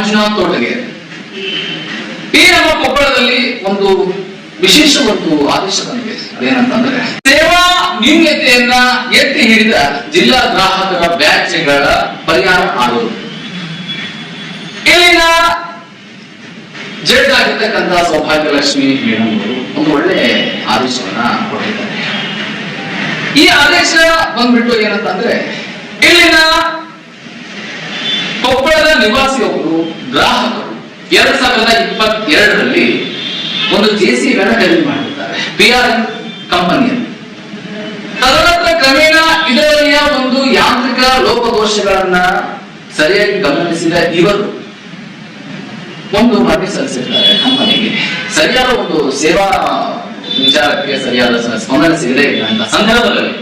ಮಂಜುನಾಥ್ ತೋಟಗೆ ಈ ನಮ್ಮ ಕೊಪ್ಪಳದಲ್ಲಿ ಒಂದು ವಿಶೇಷ ಒಂದು ಆದೇಶ ಬಂದಿದೆ. ಅದೇನಂತಂದ್ರೆ, ಸೇವಾ ನ್ಯೂನ್ಯತೆಯನ್ನ ಎತ್ತಿ ಹಿಡಿದ ಜಿಲ್ಲಾ ಗ್ರಾಹಕರ ವ್ಯಾಜ್ಯಗಳ ಪರಿಹಾರ ಆಗೋದು ಇಲ್ಲಿನ ಜಡ್ ಆಗಿರ್ತಕ್ಕಂತಹ ಸೌಭಾಗ್ಯಲಕ್ಷ್ಮಿ ಮೇಡಮ್ ಒಂದು ಒಳ್ಳೆ ಆದೇಶವನ್ನ ಕೊಟ್ಟಿದ್ದಾರೆ. ಈ ಆದೇಶ ಬಂದ್ಬಿಟ್ಟು ಏನಂತಂದ್ರೆ, ಇಲ್ಲಿನ ಕೊಪ್ಪಳದ ನಿವಾಸಿಯೊಬ್ಬರು ಗ್ರಾಹಕರು. ಎರಡ್ ಸಾವಿರದ ಇಪ್ಪತ್ತೆರಡರಲ್ಲಿ ಒಂದು ಜೆ ಸಿ ಖರೀದಿ ಮಾಡಿದ್ದಾರೆ ಪಿ ಆರ್ ಕಂಪನಿಯಲ್ಲಿ. ತದನಂತರ ಕ್ರಮೇಣ ಇದರಲ್ಲಿಯ ಒಂದು ಯಾಂತ್ರಿಕ ಲೋಪದೋಷಗಳನ್ನ ಸರಿಯಾಗಿ ಗಮನಿಸಿದ ಇವರು ಒಂದು ಮನವಿ ಸಲ್ಲಿಸಿದ್ದಾರೆ ಕಂಪನಿಗೆ. ಸರಿಯಾದ ಒಂದು ಸೇವಾ ವಿಚಾರಕ್ಕೆ ಸರಿಯಾದ ಸ್ಪಂದನೆ ಸಿಗದೆ ಇಲ್ಲ ಅಂತ ಸಂದರ್ಭದಲ್ಲಿ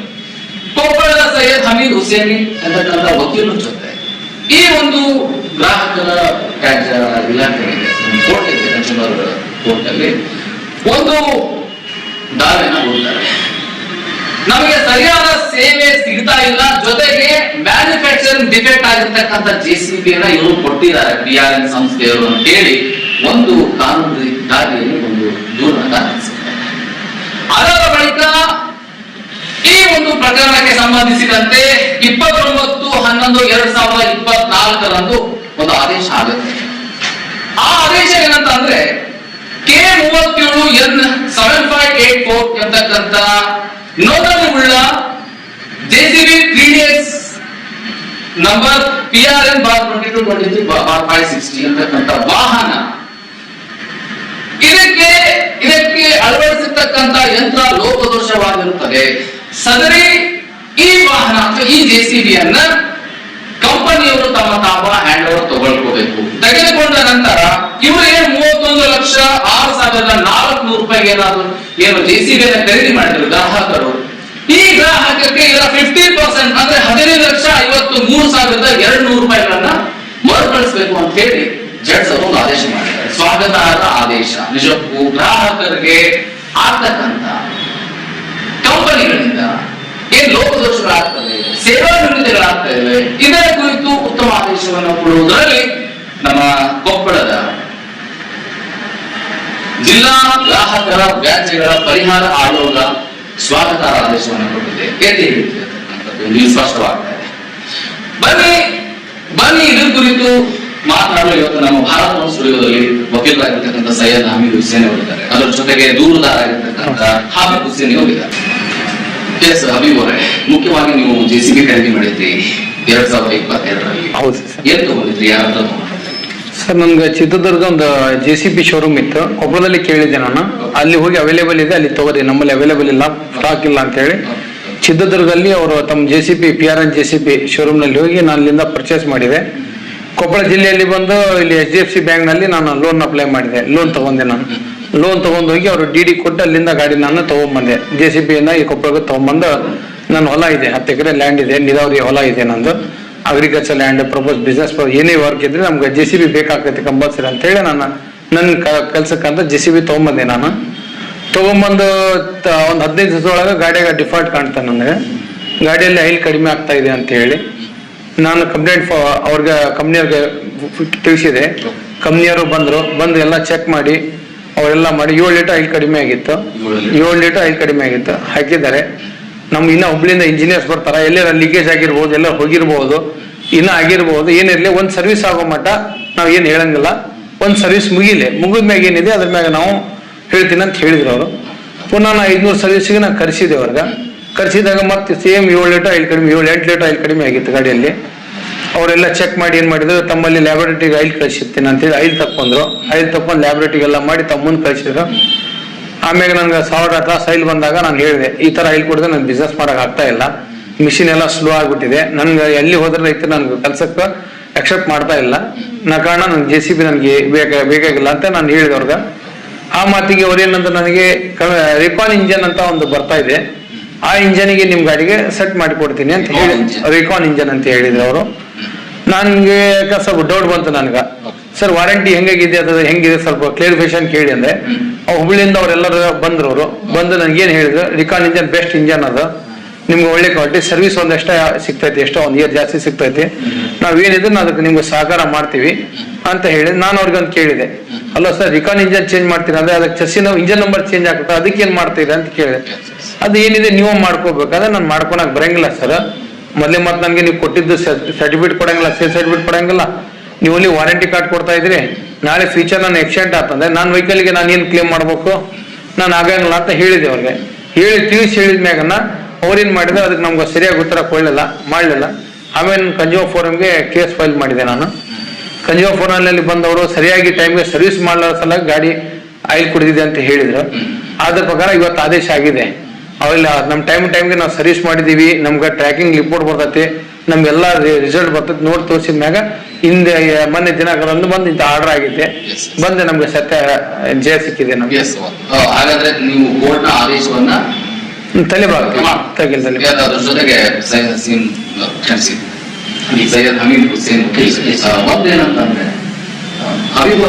ಕೊಪ್ಪಳದ ಸೈಯದ್ ಹಮೀದ್ ಹುಸೇನಿ ಅಂತಕ್ಕಂಥ ವಕೀಲರ ಜೊತೆ ಈ ಒಂದು ಗ್ರಾಹಕರ ಇಲಾಖೆ ಇದೆ ಒಂದು ಕೊಡ್ತಾರೆ ನಮಗೆ ಸರಿಯಾದ ಸೇವೆ ಸಿಗ್ತಾ ಇಲ್ಲ. ಜೊತೆಗೆ ಮ್ಯಾನುಫ್ಯಾಕ್ಚರಿಂಗ್ ಡಿಫೆಕ್ಟ್ ಆಗಿರ್ತಕ್ಕಂಥ ಜೆ ಸಿ ಬಿ ಅನ್ನ ಇವರು ಕೊಟ್ಟಿದ್ದಾರೆ. ಬಿ ಆರ್ ಎನ್ ಸಂಸ್ಥೆಯವರು ಅಂತ ಹೇಳಿ ಒಂದು ಕಾನೂನು ದಾರಿಯಲ್ಲಿ ಒಂದು ದೂರ ಅದರ ಬಳಿಕ ಈ ಒಂದು ಪ್ರಕರಣಕ್ಕೆ ಸಂಬಂಧಿಸಿದಂತೆ ಇಪ್ಪತ್ತೊಂಬತ್ತು, ಹನ್ನೊಂದು, ಎರಡ್ ಸಾವಿರದ ಇಪ್ಪತ್ನಾಲ್ಕರಂದು ಒಂದು ಆದೇಶ ಆಗುತ್ತೆ. ಆ ಆದೇಶ ಏನಂತ ಅಂದ್ರೆ ಕೆ ಮೂವತ್ತೇಳು N seven five eight four ಎಂತಕ್ಕಂತ ನೋಂದಣಿ ಉಳ್ಳ JCB three number P R N bar twenty two twenty three bar five sixty ಅಂತಕ್ಕಂಥ ವಾಹನ. ಇದಕ್ಕೆ ಇದಕ್ಕೆ ಅಳವಡಿಸಿರ್ತಕ್ಕಂಥ ಯಂತ್ರ ಲೋಪದೋಷವಾಗಿರುತ್ತದೆ. ಸದರಿ ಈ ವಾಹನ ಅಥವಾ ಈ ಜೆಸಿಬಿಯನ್ನ ಕಂಪನಿಯವರು ತಮ್ಮ ತಾವ ಹ್ಯಾಂಡ್ ಓವರ್ ತಗೊಳ್ಕೋಬೇಕು. ತೆಗೆದುಕೊಂಡ ನಂತರ ಇವರಿಗೆ ಮೂವತ್ತೊಂದು ಲಕ್ಷ ಆರು ಸಾವಿರದ ನಾಲ್ಕುನೂರು ರೂಪಾಯಿಗೆ ಏನಾದ್ರು ಏನು ಜೆಸಿಬಿಯನ್ನ ಖರೀದಿ ಮಾಡಿದ್ರು ಗ್ರಾಹಕರು. ಈ ಗ್ರಾಹಕಕ್ಕೆ ಇದರ ಫಿಫ್ಟಿ ಪರ್ಸೆಂಟ್ ಅಂದ್ರೆ ಹದಿನೈದು ಲಕ್ಷ ಐವತ್ತು ಮೂರು ಸಾವಿರದ ಎರಡು ನೂರು ರೂಪಾಯಿಗಳನ್ನ ಮರುಕಳಿಸಬೇಕು ಅಂತ ಹೇಳಿ ಜಡ್ಸ್ ಅವರು ಒಂದು ಆದೇಶ ಮಾಡಿದ್ದಾರೆ. ಸ್ವಾಗತಾರ್ಹ ಆದೇಶ. ನಿಜಕ್ಕೂ ಗ್ರಾಹಕರಿಗೆ ಆಗ್ತಕ್ಕಂತ ಏನ್ ಲೋಪದೋಷಗಳಾಗ್ತವೆ ಸೇವಾ ನಿವೃತ್ತಿಗಳಾಗ್ತವೆ, ಇದರ ಕುರಿತು ಉತ್ತಮ ಆದೇಶವನ್ನು ಕೊಡುವುದರಲ್ಲಿ ನಮ್ಮ ಕೊಪ್ಪಳದ ಜಿಲ್ಲಾ ಗ್ರಾಹಕರ ವ್ಯಾಜ್ಯಗಳ ಪರಿಹಾರ ಆಯೋಗ ಸ್ವಾಗತ ಆದೇಶವನ್ನು ಕೊಟ್ಟಿದೆ. ಅಂತಕ್ಕಂಥದ್ದು ಇಲ್ಲಿ ಸ್ಪಷ್ಟವಾಗ್ತಾ ಇದೆ. ಬನ್ನಿ ಬನ್ನಿ, ಇದ್ರ ಕುರಿತು ಮಾತನಾಡಲು ಇವತ್ತು ನಮ್ಮ ಭಾರತವನ್ನು ಸ್ಟುಡಿಯೋದಲ್ಲಿ ವಕೀಲರಾಗಿರ್ತಕ್ಕಂಥ ಸೈಯದ್ ಹಮೀದ್ ಹುಸೇನ್ ಅವರಿದ್ದಾರೆ ಅದರ ಜೊತೆಗೆ ದೂರುದಾರ ಆಗಿರ್ತಕ್ಕಂಥ ಹಾಬಿಬ್ ಹುಸೇನ್ ಹೋಗಿದ್ದಾರೆ ಎಸ್ ಅವರೇ ಮುಖ್ಯವಾಗಿ ನೀವು ಜೆ ಸಿ ಬಿ ಖರೀದಿ ಮಾಡಿದ್ರಿ. ಎರಡ್ ಸಾವಿರದ ಇಪ್ಪತ್ತೆರಡರಲ್ಲಿ. ಹೌದು ಸರ್. ಏನ್ ತಗೊಂಡಿದ್ರಿ? ಯಾರ ಸರ್ ನನ್ಗೆ ಚಿತ್ರದುರ್ಗ ಒಂದು ಜೆ ಸಿ ಪಿ ಶೋರೂಮ್ ಇತ್ತು. ಕೊಪ್ಪಳದಲ್ಲಿ ಕೇಳಿದ್ದೆ ನಾನು. ಅಲ್ಲಿ ಹೋಗಿ ಅವೈಲೇಬಲ್ ಇದೆ. ಅಲ್ಲಿ ತಗೋರಿ. ನಮ್ಮಲ್ಲಿ ಅವೈಲೇಬಲ್ ಇಲ್ಲ. ಸ್ಟಾಕ್ ಇಲ್ಲ ಅಂತ ಹೇಳಿ. ಚಿತ್ರದುರ್ಗದಲ್ಲಿ ಅವರು ತಮ್ಮ J C P P R N J C P ಶೋರೂಮ್ನಲ್ಲಿ ಹೋಗಿ ನಾನು ಅಲ್ಲಿಂದ ಪರ್ಚೇಸ್ ಮಾಡಿದೆ. ಕೊಪ್ಪಳ ಜಿಲ್ಲೆಯಲ್ಲಿ ಬಂದು ಇಲ್ಲಿ ಎಚ್ ಡಿ ಎಫ್ ಸಿ ಬ್ಯಾಂಕ್ನಲ್ಲಿ ನಾನು ಲೋನ್ ಅಪ್ಲೈ ಮಾಡಿದೆ. ಲೋನ್ ತಗೊಂಡೆ ನಾನು. ಲೋನ್ ತಗೊಂಡು ಹೋಗಿ ಅವರು ಡಿ ಡಿ ಕೊಟ್ಟು ಅಲ್ಲಿಂದ ಗಾಡಿ ನಾನು ತೊಗೊಂಬಂದೆ. ಜೆ ಸಿ ಪಿಯನ್ನು ಈ ಕೊಪ್ಪಳಕ್ಕೆ ತಗೊಂಬಂದು ನನ್ನ ಹೊಲ ಇದೆ ಹತ್ತು ಎಕರೆ ಲ್ಯಾಂಡ್ ಇದೆ ನೀರಾವರಿ ಹೊಲ ಇದೆ ನಂದು. ಅಗ್ರಿಕಲ್ಚರ್ ಲ್ಯಾಂಡ್ ಪ್ರಪೋಸ್ ಬಿಸ್ನೆಸ್ ಏನೇ ವರ್ಕ್ ಇದ್ರೆ ನಮ್ಗೆ ಜೆ ಸಿ ಬಿ ಬೇಕಾಗ್ತೈತೆ ಕಂಪಲ್ಸರಿ ಅಂತೇಳಿ ನಾನು ನನ್ನ ಕೆಲ್ಸಕ್ಕಂತ ಜೆ ಸಿ ಬಿ ತೊಗೊಂಬಂದೆ ನಾನು. ತೊಗೊಂಬಂದು ಒಂದು ಹದಿನೈದು ದಿವಸದೊಳಗೆ ಗಾಡಿಯಾಗ ಡಿಫಾಲ್ಟ್ ಕಾಣ್ತಾನೆ ನನಗೆ. ಗಾಡಿಯಲ್ಲಿ ಐಲ್ ಕಡಿಮೆ ಆಗ್ತಾ ಇದೆ ಅಂತ ಹೇಳಿ ನಾನು ಕಂಪ್ಲೇಂಟ್ ಅವ್ರಿಗೆ ಕಂಪ್ನಿಯವ್ರಿಗೆ ತಿಳಿಸಿದೆ. ಕಂಪ್ನಿಯವರು ಬಂದರು ಬಂದು ಎಲ್ಲ ಚೆಕ್ ಮಾಡಿ. ಅವರೆಲ್ಲ ಮಾಡಿ ಏಳು ಲೀಟರ್ ಆಯಿಲ್ ಕಡಿಮೆ ಆಗಿತ್ತು. ಏಳು ಲೀಟರ್. ಆಯಿಲ್ ಕಡಿಮೆ ಆಗಿತ್ತು. ಹಾಕಿದ್ದಾರೆ. ನಮ್ಗೆ ಇನ್ನ ಹುಬ್ಳಿಂದ ಇಂಜಿನಿಯರ್ಸ್ ಬರ್ತಾರೆ. ಎಲ್ಲೆಲ್ಲ ಲೀಕೇಜ್ ಆಗಿರ್ಬೋದು ಎಲ್ಲ ಹೋಗಿರ್ಬೋದು ಇನ್ನ ಆಗಿರ್ಬೋದು ಏನಿರಲಿ ಒಂದು ಸರ್ವಿಸ್ ಆಗೋ ಮಟ್ಟ ನಾವು ಏನು ಹೇಳಂಗಿಲ್ಲ. ಒಂದು ಸರ್ವಿಸ್ ಮುಗಿಲಿ. ಮುಗಿದ ಮ್ಯಾಗ ಏನಿದೆ ಅದ್ರ ಮ್ಯಾಗ ನಾವು ಹೇಳ್ತೀನಿ ಅಂತ ಹೇಳಿದ್ರು ಅವರು. ಪುನಃ ನಾ ಐದುನೂರು ಸರ್ವಿಸ್ಗೆ ನಾನು ಕರೆಸಿದೆ ಅವ್ರಿಗೆ. ಕರೆಸಿದಾಗ ಮತ್ತೆ ಸೇಮ್ ಏಳು ಲೀಟರ್ ಆಯಿಲ್ ಕಡಿಮೆ ಏಳು ಎಂಟು ಲೀಟರ್ ಆಯಿಲ್ ಕಡಿಮೆ ಆಗಿತ್ತು ಗಾಡಿಯಲ್ಲಿ. ಅವರೆಲ್ಲ ಚೆಕ್ ಮಾಡಿ ಏನು ಮಾಡಿದ್ರು ತಮ್ಮಲ್ಲಿ ಲ್ಯಾಬೊರೇಟರಿಗೆ ಆಯಿಲ್ ಕಳಿಸಿರ್ತೀನಿ ಅಂತೇಳಿ ಆಯಿಲ್ ತಕ್ಕೊಂಡ್ರು. ಆಯಿಲ್ ತಕ್ಕೊಂಡು ಲ್ಯಾಬೊರೇಟರಿಗೆಲ್ಲ ಮಾಡಿ ತಮ್ಮನ್ನು ಕಳಿಸಿದ್ರು. ಆಮ್ಯಾಗ ನನ್ಗೆ ಸಾವಿರ ಅಥವಾ ಸೈಲ್ ಬಂದಾಗ ನಾನು ಹೇಳಿದೆ ಈ ಥರ ಆಯಿಲ್ ಕೊಡಿದ್ರೆ ನಾನು ಬಿಸ್ನೆಸ್ ಮಾಡೋಕೆ ಆಗ್ತಾ ಇಲ್ಲ. ಮಿಷಿನ್ ಎಲ್ಲ ಸ್ಲೋ ಆಗಿಬಿಟ್ಟಿದೆ. ನನ್ಗೆ ಎಲ್ಲಿ ಹೋದ್ರೆ ರೈತರು ನನ್ಗೆ ಕೆಲಸಕ್ಕೆ ಎಕ್ಸೆಪ್ಟ್ ಮಾಡ್ತಾ ಇಲ್ಲ. ನಾ ಕಾರಣ ನನ್ಗೆ ಜೆ ಸಿ ಬಿ ನನಗೆ ಬೇಕ ಬೇಕಾಗಿಲ್ಲ ಅಂತ ನಾನು ಹೇಳಿದೆ ಅವ್ರಿಗೆ. ಆ ಮಾತಿಗೆ ಅವ್ರೇನಂತ ನನಗೆ ರಿಕಾನ್ ಇಂಜನ್ ಅಂತ ಒಂದು ಬರ್ತಾ ಇದೆ. ಆ ಇಂಜನಿಗೆ ನಿಮ್ಮ ಗಾಡಿಗೆ ಸೆಟ್ ಮಾಡಿ ಕೊಡ್ತೀನಿ ಅಂತ ಹೇಳಿ. ರಿಕಾನ್ ಇಂಜನ್ ಅಂತ ಹೇಳಿದ್ರು ಅವರು. ನನಗೆ ಸ್ವಲ್ಪ ಡೌಟ್ ಬಂತು ನನಗೆ. ಸರ್ ವಾರಂಟಿ ಹೆಂಗಾಗಿದೆ ಅದು ಹೆಂಗಿದೆ ಸ್ವಲ್ಪ ಕ್ಲಾರಿಫಿಕೇಶನ್ ಕೇಳಿ ಅಂದ್ರೆ ಹುಬ್ಳಿಯಿಂದ ಅವರೆಲ್ಲರೂ ಬಂದ್ರು ಅವರು. ಬಂದು ನನಗೆ ಏನು ಹೇಳಿದ್ರು ರಿಕಾನ್ ಇಂಜನ್ ಬೆಸ್ಟ್ ಇಂಜನ್ ಅದು. ನಿಮ್ಗೆ ಒಳ್ಳೆ ಕ್ವಾಲಿಟಿ ಸರ್ವಿಸ್ ಒಂದಷ್ಟ ಸಿಗ್ತೈತಿ ಎಷ್ಟೋ ಒಂದ್ ಇಯರ್ ಜಾಸ್ತಿ ಸಿಗ್ತೈತಿ. ನಾವೇನಿದ್ರು ಅದಕ್ಕೆ ನಿಮ್ಗೆ ಸಹಕಾರ ಮಾಡ್ತೀವಿ. ಅಂತ ಹೇಳಿ ನಾನು ಅವ್ರಿಗೆ ಒಂದು ಕೇಳಿದೆ. ಅಲ್ಲ ಸರ್ ರಿಕಾನ್ ಇಂಜನ್ ಚೇಂಜ್ ಮಾಡ್ತೀರಾ? ಅಂದ್ರೆ ಅದಕ್ಕೆ ಚಸ್ಸಿನ ಇಂಜನ್ ನಂಬರ್ ಚೇಂಜ್ ಆಗುತ್ತೆ ಅದಕ್ಕೆ ಏನ್ ಮಾಡ್ತೀರಾ ಅಂತ ಕೇಳಿದೆ. ಅದು ಏನಿದೆ ನೀವು ಮಾಡ್ಕೋಬೇಕಾದ್ರೆ ನಾನು ಮಾಡ್ಕೊಳಕ್ ಬರಂಗಿಲ್ಲ ಸರ್. ಮೊದಲೇ ಮತ್ತೆ ನನಗೆ ನೀವು ಕೊಟ್ಟಿದ್ದು ಸರ್ಟಿಫಿಕೇಟ್ ಕೊಡಂಗಿಲ್ಲ ಸೇಲ್ ಸರ್ಟಿಫಿಕೇಟ್ ಕೊಡಂಗಿಲ್ಲ. ನೀವು ಅಲ್ಲಿ ವಾರಂಟಿ ಕಾರ್ಡ್ ಕೊಡ್ತಾ ಇದ್ರಿ, ನಾಳೆ ಫ್ಯೂಚರ್ ನಾನು ಎಕ್ಸಿಡೆಂಟ್ ಆತಂದ್ರೆ ನಾನು ವೆಹಿಕಲ್ಗೆ ನಾನು ಏನು ಕ್ಲೇಮ್ ಮಾಡಬೇಕು? ನಾನು ಆಗಂಗಿಲ್ಲ ಅಂತ ಹೇಳಿದೆ ಅವ್ರಿಗೆ. ಹೇಳಿ, ತಿಳಿಸಿ ಹೇಳಿದ ಮ್ಯಾಗನ್ನ ಅವ್ರೇನು ಮಾಡಿದ್ರೆ ಅದಕ್ಕೆ ನಮ್ಗೆ ಸರಿಯಾಗಿ ಉತ್ತರ ಕೊಡಲಿಲ್ಲ, ಮಾಡಲಿಲ್ಲ. ಆಮೇಲೆ ಕನ್ಸ್ಯೂಮರ್ ಫೋರಮ್ಗೆ ಕೇಸ್ ಫೈಲ್ ಮಾಡಿದೆ ನಾನು. ಕನ್ಸ್ಯೂಮರ್ ಫೋರಮ್ನಲ್ಲಿ ಬಂದವರು ಸರಿಯಾಗಿ ಟೈಮ್ಗೆ ಸರ್ವಿಸ್ ಮಾಡೋ ಸಲ ಗಾಡಿ ಆಯಿಲ್ ಕುಡಿದಿದೆ ಅಂತ ಹೇಳಿದ್ರು. ಅದ್ರ ಪ್ರಕಾರ ಇವತ್ತು ಆದೇಶ ಆಗಿದೆ. ಅವೆಲ್ಲ ನಮ್ಮ ಟೈಮ್ ಟೈಮ್ಗೆ ನಾವು ಸರ್ವಿಸ್ ಮಾಡಿದ್ದೀವಿ ನಮ್ಗೆ ಟ್ರ್ಯಾಕಿಂಗ್ ರಿಪೋರ್ಟ್ ಬರ್ತೈತಿ ನಮ್ಗೆಲ್ಲ ರಿಸಲ್ಟ್ ಬರ್ತೈತಿ ನೋಡಿ ತೋರಿಸಿದ ಮ್ಯಾಗ ಹಿಂದೆ ಮೊನ್ನೆ ದಿನಗಳಂದು ಬಂದು ಇಂಥ ಆರ್ಡರ್ ಆಗಿದೆ ಬಂದು ನಮ್ಗೆ ಸತ್ಯ ಜಯ ಸಿಕ್ಕಿದೆ ನಮ್ಗೆ. ಹಾಗಾದ್ರೆ ನೀವು ಕೋರ್ಟ್ನ ಆದೇಶವನ್ನ ತಲೆಬಾಗ ತಗಿಲ್ ತಲೆ ಜೊತೆಗೆ ಈ ಸೈಯದ್ ಹಮೀದ್ ಹುಸೇನ್ ಒಂದೇನಂತಂದ್ರೆ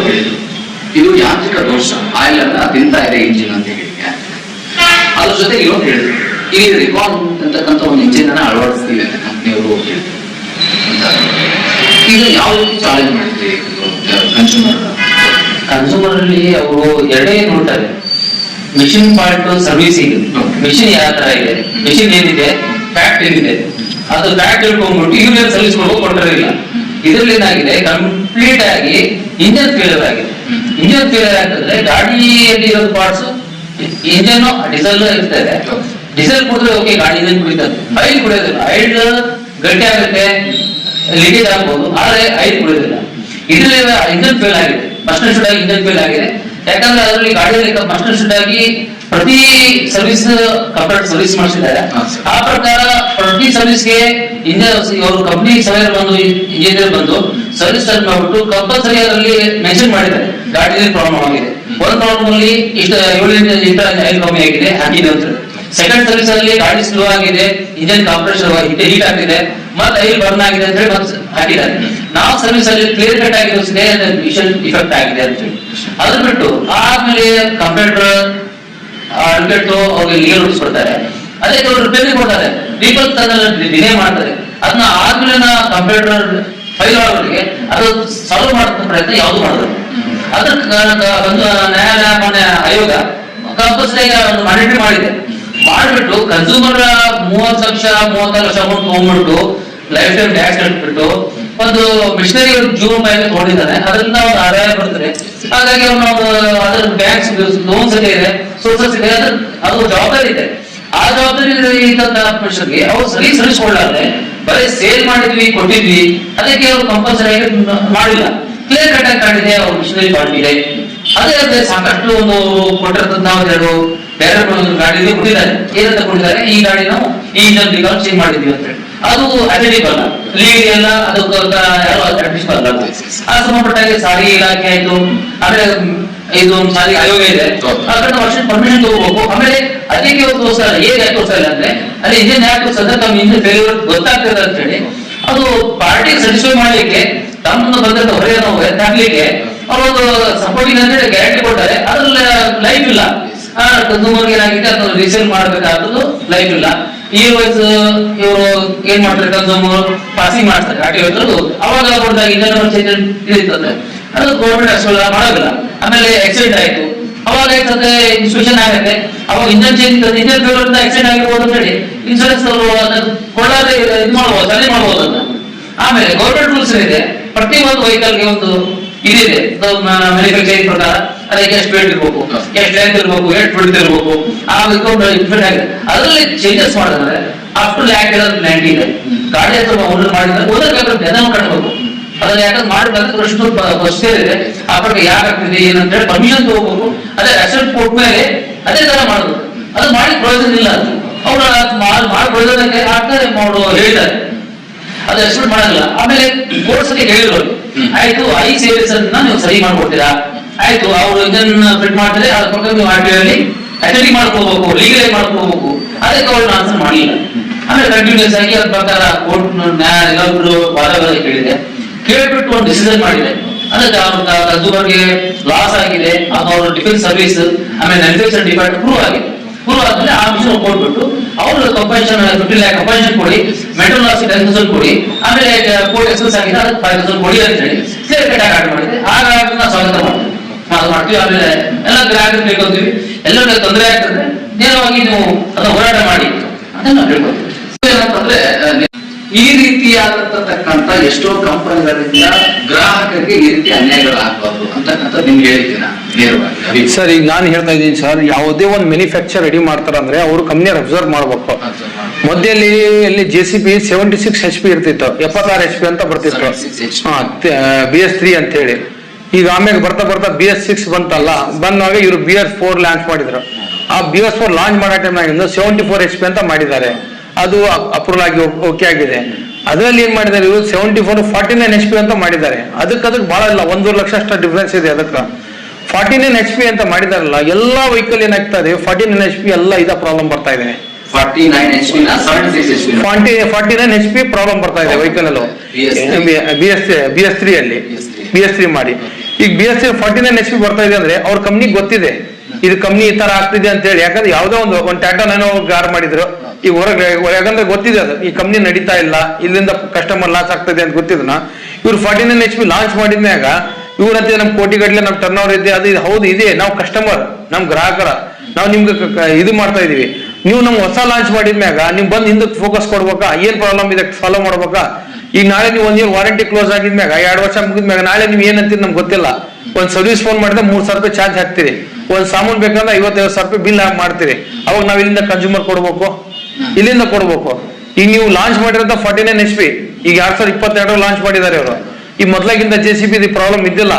ಹೇಳಿದ್ರು. ಇದು ಯಾಂತ್ರಿಕ ದೋಷ. ಆಯಿಲ್ ಅನ್ನ ತಿಂತಾ ಇದೆ ಇಂಜಿನ್ ಅಂತ ಹೇಳಿ. ಅದ್ರ ಜೊತೆಗೆ ಇವನು ಹೇಳಿದ್ರು ಈ ರಿಕಾಲ್ ಅಂತಕ್ಕಂಥ ಒಂದು ಇಂಜಿನ್ ಅನ್ನ ಅಳವಡಿಸ್ತೀವಿ ಅಂತ ಕಂಪ್ನಿಯವರು ಹೇಳಿದ್ರು. ಇದು ಯಾವ ರೀತಿ ಚಾಲೆಂಜ್ ಮಾಡಿದ್ರಿ? ಕನ್ಸ್ಯೂಮರ್ ಕನ್ಸೂಮರ್ ಅಲ್ಲಿ ಅವರು ಎರಡೇ ನೋಡ್ತಾರೆ. ಮಿಷಿನ್ ಪಾರ್ಟ್ ಸರ್ವಿಸಿಂಗ್ ಮಿಷಿನ್ ಯಾವ ತರ ಇದೆ? ಮಿಷಿನ್ ಏನಿದೆ? ಫ್ಯಾಕ್ಟ್ ಏನಿದೆ? ಅದು ಫ್ಯಾಕ್ಟ್ ಹೇಳ್ಕೊಂಡ್ಬಿಟ್ಟು ಇವ್ರಿಗೆ ಸರ್ವಿಸ್ ಕೊಡೋಕೆ ಕೊಟ್ಟಿರಲಿಲ್ಲ ಇದರಲ್ಲಿ ಏನಾಗಿದೆ? ಕಂಪ್ಲೀಟ್ ಆಗಿ ಇಂಜನ್ ಫೇಲರ್ ಆಗಿದೆ. ಇಂಜನ್ ಫೇಲರ್ ಆಗ್ತದೆ ಗಾಡಿಯಲ್ಲಿ ಇರೋ ಪಾರ್ಟ್ಸ್ ಇಂಜನ್ ಡೀಸೆಲ್ ಇರ್ತದೆ. ಡೀಸೆಲ್ ಕುಡಿದ್ರೆ ಓಕೆ ಗಾಡಿ ಇಂಜನ್ ಕುಡಿತದೆ. ಆಯಿಲ್ ಕುಡಿಯೋದಿಲ್ಲ. ಐಲ್ ಗಟ್ಟಿ ಆಗುತ್ತೆ ಲೀಕೇಜ್ ಆಗ್ಬೋದು. ಆದ್ರೆ ಆಯಿಲ್ ಕುಡಿಯೋದಿಲ್ಲ. ಇದ್ರಲ್ಲಿ ಇಂಜನ್ ಫೇಲ್ ಆಗಿದೆ. ಫಸ್ಟ್ ಶುಡ್ ಆಗಿ ಇಂಜನ್ ಫೇಲ್ ಆಗಿದೆ. ಯಾಕಂದ್ರೆ ಅದರಲ್ಲಿ ಗಾಡಿಯಲ್ಲಿ ಫಸ್ಟ್ ಶುಡ್ ಆಗಿ ಪ್ರತಿ ಸರ್ವಿಸ್ ಕಂಪ್ಲೀಟ್ ಸರ್ವಿಸ್ ಮಾಡಿಸಿದ್ದಾರೆ. ಆ ಪ್ರಕಾರ ಪ್ರತಿ ಸರ್ವಿಸ್ಗೆ ಇಂಜನ್ ಅವರು ಕಂಪ್ನಿ ಸಲಹೆ ಬಂದು ಇಂಜಿನಿಯರ್ ಬಂದು ಸರ್ವಿಸ್ ಚಾರ್ಜ್ ಮಾಡ್ಬಿಟ್ಟು ಕಂಪಲ್ಸರಿ ಅದರಲ್ಲಿ ಮೆನ್ಷನ್ ಮಾಡಿದ್ದಾರೆ ಗಾಡಿಯಲ್ಲಿ ಪ್ರಾಬ್ಲಮ್ ಆಗಿದೆ. ಒಂದು ಪ್ರಾಬ್ಲಮ್ ಅಲ್ಲಿ ಇಷ್ಟ ಏಳು ಇಂಟರ್ ಆಯಿಲ್ ಕಮ್ಮಿ ಆಗಿದೆ ಹಾಕಿದೆ ಅಂತ ಸೆಕೆಂಡ್ ಸರ್ವಿಸ್ ಅಲ್ಲಿ ಗಾಡಿ ಸ್ಲೋ ಆಗಿದೆ ಇಂಜನ್ ಕಾಂಪ್ರೆಷನ್ ಹೀಟ್ ಆಗಿದೆ ಮತ್ತೆ ಐಲ್ ಬರ್ನ್ ಆಗಿದೆ ಅಂತ ಹೇಳಿ ಮತ್ತೆ ಹಾಕಿದ್ದಾರೆ. ನಾವು ಸರ್ವಿಸ್ ಅಲ್ಲಿ ಕ್ಲಿಯರ್ ಕಟ್ ಆಗಿರೋದೇ ಮಿಷನ್ ಇಫೆಕ್ಟ್ ಆಗಿದೆ ಅಂತ ಹೇಳಿ. ಅದನ್ನ ಬಿಟ್ಟು ಆದ್ಮೇಲೆ ಕಂಪ್ಯೂಟರ್ ಅಡ್ಗೆಟ್ಟು ಅವ್ರಿಗೆ ಲೀಗಲ್ ರೂಲ್ಸ್ ಕೊಡ್ತಾರೆ. ಅವರು ಅವ್ರು ರಿಪೇರಿ ಕೊಡ್ತಾರೆ. ಪೀಪಲ್ ಡಿಲೇ ಮಾಡ್ತಾರೆ. ಅದನ್ನ ಆದ್ಮೇಲೆ ಕಂಪ್ಯೂಟರ್ ಫೈಲ್ ಆಗೋರಿಗೆ ಅದು ಸಾಲ್ವ್ ಮಾಡೋ ಪ್ರಯತ್ನ ಯಾವುದು ಮಾಡಿದ್ರು ಅದಕ್ಕೆ ಒಂದು ನ್ಯಾಯಾಲಯ ಆಯೋಗ ಕಂಪಲ್ಸರಿ ಒಂದು ಮಾನಿಟರಿ ಮಾಡಿದೆ. ಮಾಡಿಬಿಟ್ಟು ಕನ್ಸೂಮರ್ ಮೂವತ್ತು ಲಕ್ಷ ಮೂವತ್ತಾರು ಲಕ್ಷ ಅಮೌಂಟ್ ತೊಗೊಂಡ್ಬಿಟ್ಟು ಲೈಫ್ ಟೈಮ್ ಟ್ಯಾಕ್ಸ್ ಕಟ್ಬಿಟ್ಟು ಒಂದು ಮಿಷನರಿ ಜೂನ್ ಮೇಲೆ ತಗೊಂಡಿದ್ದಾನೆ ಅದರಿಂದ ಒಂದು ಆದಾಯ ಬರ್ತದೆ ಹಾಗಾಗಿ ಅವ್ನು ಅದರ ಬ್ಯಾಂಕ್ಸ್ ಲೋನ್ಸ್ ಇದೆ ಸೋರ್ಸಸ್ ಇದೆ. ಅದ್ರ ಅದು ಜವಾಬ್ದಾರಿ ಇದೆ. ಆ ಜವಾಬ್ದಾರಿ ಇದ್ದಂತ ಮನುಷ್ಯರಿಗೆ ಅವ್ರು ಸರಿ ಸರಿಸ್ಕೊಳ್ಳಾರೆ ಬರೀ ಸೇಲ್ ಮಾಡಿದ್ವಿ, ಕೊಟ್ಟಿದ್ವಿ. ಅದಕ್ಕೆ ಅವ್ರು ಕಂಪಲ್ಸರಿ ಆಗಿ ಮಾಡಿಲ್ಲ. ಕ್ಲಿಯರ್ ಕಟ್ ಆಗಿ ಕಾಣಿದೆ, ಅವ್ರ ಮಿಷನರಿ ಮಾಡಿದೆ ಅದೇ ಅಲ್ಲದೆ ಸಾಕಷ್ಟು ಒಂದು ಕೊಟ್ಟಿರ್ತಂತ ಒಂದೆರಡು ಬೇರೆ ಗಾಡಿ ಕೊಟ್ಟಿದ್ದಾರೆ. ಏನಂತ ಕೊಟ್ಟಿದ್ದಾರೆ? ಈ ಗಾಡಿ ನಾವು ಈ ಇಂಜನ್ ರಿಕಾಲ್ ಚೇಂಜ್ ಮಾಡಿದ್ವಿ ಅಂತ ಅದು ಅಟೆಂಡಿವ್ ಅಲ್ಲ. ಲೀಗ್ ಎಲ್ಲ ಅದು ಯಾರು ಅಟೆಂಡಿವ್ ಆ ಸಂಬಂಧಪಟ್ಟಾಗ ಸಾರಿಗೆ ಇಲಾಖೆ ಆಯ್ತು. ಆಮೇಲೆ ಇದು ಸಾರಿಗೆ ಆಯೋಗ ಇದೆ. ಆ ವರ್ಷ ಪರ್ಮಿಷನ್ ತಗೋಬೇಕು. ಆಮೇಲೆ ಅದಕ್ಕೆ ಒಂದು ತೋರಿಸಲ್ಲ ಏನ್ ಯಾಕೆ ತೋರಿಸಲ್ಲ ಅಂದ್ರೆ, ಅಲ್ಲಿ ಇಂಜಿನ್ ಯಾಕೆ ತೋರಿಸಲ್ಲ ತಮ್ಮ ಇಂಜಿನ್ ಫೇಲ್ಯೂರ್ ಗೊತ್ತಾಗ್ತದೆ ಅಂತ ಹೇಳಿ. ಅದು ಪಾರ್ಟಿ ಸಟಿಸ್ಫೈ ಮಾಡ್ಲಿಕ್ಕೆ ತಮ್ಮ ಬಂದಂತ ಹೊರೆಯನ್ನು ಎತ್ತಾಗ್ಲಿಕ್ಕೆ ಅವರೊಂದು ಸಪೋರ್ಟಿಂಗ್ ಅಂತ ಹೇಳಿ ಗ್ಯಾರಂಟಿ ಕೊಟ್ಟಾರೆ ಅದ್ರಲ್ಲಿ ಲೈಫ್ ಇಲ್ಲ. ಕನ್ಸೂಮರ್ ಏನಾಗಿದೆ ಅದನ್ನು ರೀಸೇಲ್ ಮಾಡಬೇಕಾದದ್ದು ಲೈಫ್ ಇಲ್ಲ. ಈ ವಯಸ್ಸು ಇವರು ಏನ್ ಮಾಡ್ತಾರೆ ಕನ್ಸೂಮರ್ ಪಾಸಿಂಗ್ ಮಾಡ್ತಾರೆ. ಗಾಡಿ ಟಿ ಅವಾಗ ಕೊಡ್ದಾಗ ಇಂಜನ್ ಚೇಂಜ್ ಅದು ಗೌರ್ಮೆಂಟ್ ಅಷ್ಟು ಮಾಡೋದಿಲ್ಲ. ಆಮೇಲೆ ಆಕ್ಸಿಡೆಂಟ್ ಆಯ್ತು. ಅವಾಗ ಏನಾಗ್ತದೆ ಇನ್ಸ್ಪೆಕ್ಷನ್ ಆಗುತ್ತೆ. ಅವಾಗ ಇಂಜನ್ ಚೇಂಜ್ ಇಂಜನ್ ಫೇಲ್ ಅಂತ ಆಕ್ಸಿಡೆಂಟ್ ಆಗಿರ್ಬೋದು ಅಂತ ಹೇಳಿ ಇನ್ಸೂರೆನ್ಸ್ ಅವರು ಅದನ್ನ ಕೊಳ್ಳದೆ ಇದು ಮಾಡ್ಬೋದು ಸರಿ ಮಾಡಬಹುದು ಅಂತ. ಆಮೇಲೆ ಗೌರ್ಮೆಂಟ್ ರೂಲ್ಸ್ ಇದೆ. ಪ್ರತಿ ಒಂದು ವೆಹಿಕಲ್ಗೆ ಒಂದು ಇದಿದೆ. ಮ್ಯಾನುಫ್ಯಾಕ್ಚರಿಂಗ್ ಪ್ರಕಾರ ಅದಕ್ಕೆ ಎಷ್ಟು ವೇಟ್ ಇರ್ಬೇಕು ಎಷ್ಟು ಲೆಂತ್ ಇರ್ಬೇಕು ಎಷ್ಟು ಬಿಡ್ತ್ ಇರ್ಬೇಕು. ಆ ವೆಹಿಕಲ್ ಇನ್ಫೆಕ್ಟ್ ಆಗಿದೆ. ಅದರಲ್ಲಿ ಚೇಂಜಸ್ ಮಾಡಿದ್ರೆ ಅಷ್ಟು ಲ್ಯಾಕ್ ಇರೋದು ಲ್ಯಾಂಡ್ ಇದೆ. ಗಾಡಿ ಅಥವಾ ಓನರ್ ಮಾಡಿದ್ರೆ ಓನರ್ ಬೆದನ್ನು ಕಟ್ಟಬೇಕು ಅದನ್ನ ಯಾಕಂದ್ರೆ ಮಾಡಿದ್ರೆ ಪ್ರಶ್ನೆ ಪ್ರೊಸೀಜರ್ ಇದೆ. ಆ ಬಗ್ಗೆ ಯಾಕಾಗ್ತಿದೆ ಏನಂತ ಹೇಳಿ ಪರ್ಮಿಷನ್ ತಗೋಬೇಕು ಅದೇ ಅಸೆಂಟ್ ಕೊಟ್ಟ ಮೇಲೆ ಅದೇ ತರ ಮಾಡೋದು. ಅದು ಮಾಡಿ ಪ್ರಯೋಜನ ಇಲ್ಲ ಅವ್ರು ಮಾಡಿ ಪ್ರಯೋಜನಕ್ಕೆ ಆಗ್ತಾರೆ ಮಾಡುವ ಹೇಳಿದ್ದಾರೆ ಅದು ಎಕ್ಸ್ಪೆಕ್ಟ್ ಮಾಡಲ್ಲ. ಆಮೇಲೆ ಕೋರ್ಸ್ ಹೇಳಿದ್ರು. ಆಯ್ತು ಐ ಸೇವೆಸ್ ಅನ್ನ ನೀವು ಸರಿ ಮಾಡ್ಕೊಡ್ತೀರಾ? ಆಯ್ತು, ಅವ್ರು ಇದನ್ನ ಫಿಟ್ ಮಾಡ್ತಾರೆ, ಅದ್ರ ಪ್ರಕಾರ ನೀವು ಆರ್ ಅಲ್ಲಿ ಅಟೆಂಡಿಂಗ್ ಮಾಡ್ಕೋಬೇಕು ಲೀಗಲ್ ಮಾಡ್ಕೋಬೇಕು ಅದಕ್ಕೆ ಅವ್ರು ಆನ್ಸರ್ ಮಾಡಲಿಲ್ಲ ಆಮೇಲೆ ಕಂಟಿನ್ಯೂಸ್ ಆಗಿ ಅದ್ರ ಪ್ರಕಾರ ಕೋರ್ಟ್ ನ್ಯಾಯ ಎಲ್ಲರೂ ವಾದಗಳ ಕೇಳಿದೆ. ಕೇಳ್ಬಿಟ್ಟು ಒಂದು ಡಿಸಿಷನ್ ಮಾಡಿದೆ. ಅವ್ರದ್ದು ಕನ್ಸೂಮರ್ಗೆ ಲಾಸ್ ಆಗಿದೆ ಅವ್ರ ಡಿಫೆನ್ಸ್ ಸರ್ವಿಸ್ ಆಮೇಲೆ ಮ್ಯಾನುಫ್ಯಾಕ್ಚರ್ ಡಿಪಾರ್ಟ್ಮೆಂಟ್ ಪ್ರೂವ್ ಆಗಿದೆ. ಪ್ರೂವ್ ಆದ್ಮೇಲೆ ಆ ಮಿಷನ್ ಕೊಟ್ಬಿಟ್ಟು ಅವರು ಕಂಪನ್ಸೇಷನ್ ಫಿಫ್ಟಿ ಲ್ಯಾಕ್ ಕಂಪಲ್ಷನ್ ಕೊಡಿ ಮೆಟ್ರೋ ಲಾಸ್ ಟೆನ್ ತೌಸಂಡ್ ಕೊಡಿ, ಆಮೇಲೆ ಕೋರ್ಟ್ ಎಕ್ಸ್ಪೆನ್ಸ್ ಆಗಿದೆ, ಅದಕ್ಕೆ ಫೈವ್ ತೌಸಂಡ್ ಕೊಡಿ ಅಂತ ಹೇಳಿ. ಸೇರ್ ಕಟ್ಟ ಆಗಿ ಮಾಡಿದೆ. ಆಗ ನಾವು ಸ್ವಾಗತ ಮಾಡ್ತೀವಿ. ಅದು ಮಾಡ್ತೀವಿ, ಆಮೇಲೆ ಎಲ್ಲ ಗ್ರಾಹಕರು ಬೇಕಂತೀವಿ ಎಲ್ಲರೂ ತೊಂದರೆ ಆಗ್ತದೆ. ನೇರವಾಗಿ ನೀವು ಅದನ್ನ ಹೋರಾಟ ಮಾಡಿ ಅದನ್ನ ಹೇಳ್ಕೊತೀವಿ. ಏನಂತಂದ್ರೆ ಈ ರೀತಿಯಾದಂತಕ್ಕಂಥ ಎಷ್ಟೋ ಕಂಪನಿಗಳಿಂದ ಗ್ರಾಹಕರಿಗೆ ಈ ರೀತಿ ಅನ್ಯಾಯಗಳಾಗಬಾರ್ದು ಅಂತಕ್ಕಂಥ ನಿಮ್ಗೆ ಹೇಳ್ತೀನಿ ನೇರವಾಗಿ. ಸರ್. ಈಗ ನಾನು ಹೇಳ್ತಾ ಇದ್ದೀನಿ ಸರ್ ಯಾವುದೇ ಒಂದು ಮ್ಯಾನುಫ್ಯಾಕ್ಚರ್ ರೆಡಿ ಮಾಡ್ತಾರಂದ್ರೆ ಅವರು ಕಂಪ್ನಿಯರ್ ಅಬ್ಸರ್ವ್ ಮಾಡ್ಬೇಕು. ಮೊದಲಲ್ಲಿ ಇಲ್ಲಿ J C P seventy six H P ಇರ್ತಿತ್ತು ಎಪ್ಪತ್ತಾರು ಎಚ್ ಪಿ ಅಂತ ಬರ್ತಿತ್ತು. 76 HP. ಬಿ ಎಸ್ ತ್ರೀ ಅಂತ ಹೇಳಿ ಈಗ ಆಮೇಲೆ ಬರ್ತಾ ಬರ್ತಾ ಬಿ ಎಸ್ ಸಿಕ್ಸ್ ಬಂತಲ್ಲ ಬಂದಾಗ ಇವರು ಬಿ ಎಸ್ ಫೋರ್ ಲಾಂಚ್ ಮಾಡಿದ್ರು. ಆ ಬಿ ಎಸ್ ಫೋರ್ ಲಾಂಚ್ ಮಾಡೋ ಟೈಮ್ನಾಗಿಂದ ಸೆವೆಂಟಿ ಫೋರ್ ಎಚ್ ಪಿ ಅಂತ ಮಾಡಿದ್ದಾರೆ. ಅದು ಅಪ್ರೂವಲ್ ಆಗಿ ಓಕೆ ಆಗಿದೆ. ಅದರಲ್ಲಿ ಏನ್ ಮಾಡಿದ್ದಾರೆ ಇವರು? Seventy four forty nine H P ಅಂತ ಮಾಡಿದ್ದಾರೆ. ಅದಕ್ಕೆ ಅದಕ್ಕೆ ಬಹಳ ಇಲ್ಲ ಒಂದೂವರೆ ಲಕ್ಷ ಅಷ್ಟು ಡಿಫ್ರೆನ್ಸ್ ಇದೆ ಅದಕ್ಕೆ. ಫಾರ್ಟಿ ನೈನ್ ಎಚ್ ಪಿ ಅಂತ ಮಾಡಿದಾರಲ್ಲ ಎಲ್ಲಾ ವೆಹಿಕಲ್ ಏನಾಗ್ತಾ ಇದೆ? ಫಾರ್ಟಿ ನೈನ್ ಎಚ್ ಪಿ ಎಲ್ಲ ಇದ ಪ್ರಾಬ್ಲಮ್ ಬರ್ತಾ ಇದೆ. Forty nine forty nine H P problem ಬರ್ತಾ ಇದೆ ವೆಹಿಕಲ್ ಅಲ್ಲೂ. BS3. B S B S three ಅಲ್ಲಿ. BS3. ಬಿ ಎಸ್ ತ್ರೀ ಮಾಡಿ. ಈಗ B S three forty nine H P ಬರ್ತಾ ಇದೆ ಅಂದ್ರೆ ಅವ್ರ ಕಂಪ್ನಿಗೆ ಗೊತ್ತಿದೆ. ಇದು ಕಂಪ್ನಿ ಈ ತರ ಆಗ್ತಿದೆ ಅಂತ ಹೇಳಿ ಯಾಕಂದ್ರೆ ಯಾವ್ದೋ ಒಂದು ಒಂದು ಟಾಟಾ ಏನೋ ಗಾರ್ ಮಾಡಿದ್ರು. ಈಗ ಹೊರಗೆ, ಯಾಕಂದ್ರೆ ಗೊತ್ತಿದೆ ಅದು, ಈ ಕಂಪ್ನಿ ನಡೀತಾ ಇಲ್ಲ, ಇಲ್ಲಿಂದ ಕಸ್ಟಮರ್ ಲಾಸ್ ಆಗ್ತದೆ ಅಂತ ಗೊತ್ತಿದ್ನ ಇವ್ರು forty nine H P launch ಮಾಡಿದ್ಮ್ಯಾಗ, ಇವ್ರಂತೆ ನಮ್ ಕೋಟಿ ಗಟ್ಟಲೆ ನಮ್ ಟರ್ನ್ ಓವರ್ ಇದೆ, ಅದು ಹೌದು, ಇದೆ, ನಾವು ಕಸ್ಟಮರ್ ನಮ್ ಗ್ರಾಹಕರ, ನಾವು ನಿಮ್ಗೆ ಇದು ಮಾಡ್ತಾ ಇದೀವಿ. ನೀವು ನಮ್ಗೆ ಹೊಸ ಲಾಂಚ್ ಮಾಡಿದ್ಮ್ಯಾಗ, ನೀವು ಬಂದ್ ಹಿಂದಕ್ಕೆ ಫೋಕಸ್ ಕೊಡ್ಬೇಕಾ, ಏನ್ ಪ್ರಾಬ್ಲಮ್ ಇದೆ ಫಾಲೋ ಮಾಡ್ಬೇಕಾ? ಈಗ ನಾಳೆ ನೀವು ಒಂದ್ ಇಯರ್ ವಾರಂಟಿ ಕ್ಲೋಸ್ ಆಗಿದ್ಮ್ಯಾಗ, ಎರಡು ವರ್ಷ ಮುಗಿದ್ಮ್ಯಾಗ, ನಾಳೆ ನೀವು ಏನಂತೀರಿ ನಮ್ಗೆ ಗೊತ್ತಿಲ್ಲ. ಒಂದ್ ಸರ್ವಿಸ್ ಫೋನ್ ಮಾಡಿದ್ರೆ ಮೂರ್ ಸಾವಿರ ರೂಪಾಯಿ ಚಾರ್ಜ್ ಹಾಕ್ತೀರಿ. ಒಂದ್ ಸಾಮಾನು ಬೇಕಂದ್ರೆ ಐವತ್ತೈದು ಸಾವಿರ ರೂಪಾಯಿ ಬಿಲ್ ಮಾಡ್ತೀರಿ. ಅವಾಗ ನಾವು ಇಲ್ಲಿಂದ ಕನ್ಸ್ಯೂಮರ್ ಕೊಡ್ಬೇಕು. ಇಲ್ಲಿಂದ ಕೊಡ್ಬೇಕು. ಈಗ ನೀವು ಲಾಂಚ್ ಮಾಡಿರೋ ಫಾರ್ಟಿ ನೈನ್ ಎಚ್ ಪಿ ಈಗ ಎರಡ್ ಸಾವಿರದ ಇಪ್ಪತ್ತೆರಡು ಲಾಂಚ್ ಮಾಡಿದ್ದಾರೆ ಅವರು ಈ ಮೊದ್ಲಾಗಿಂದ ಜೆ ಸಿ ಬಿ ಪ್ರಾಬ್ಲಮ್ ಇದ್ದಿಲ್ಲ.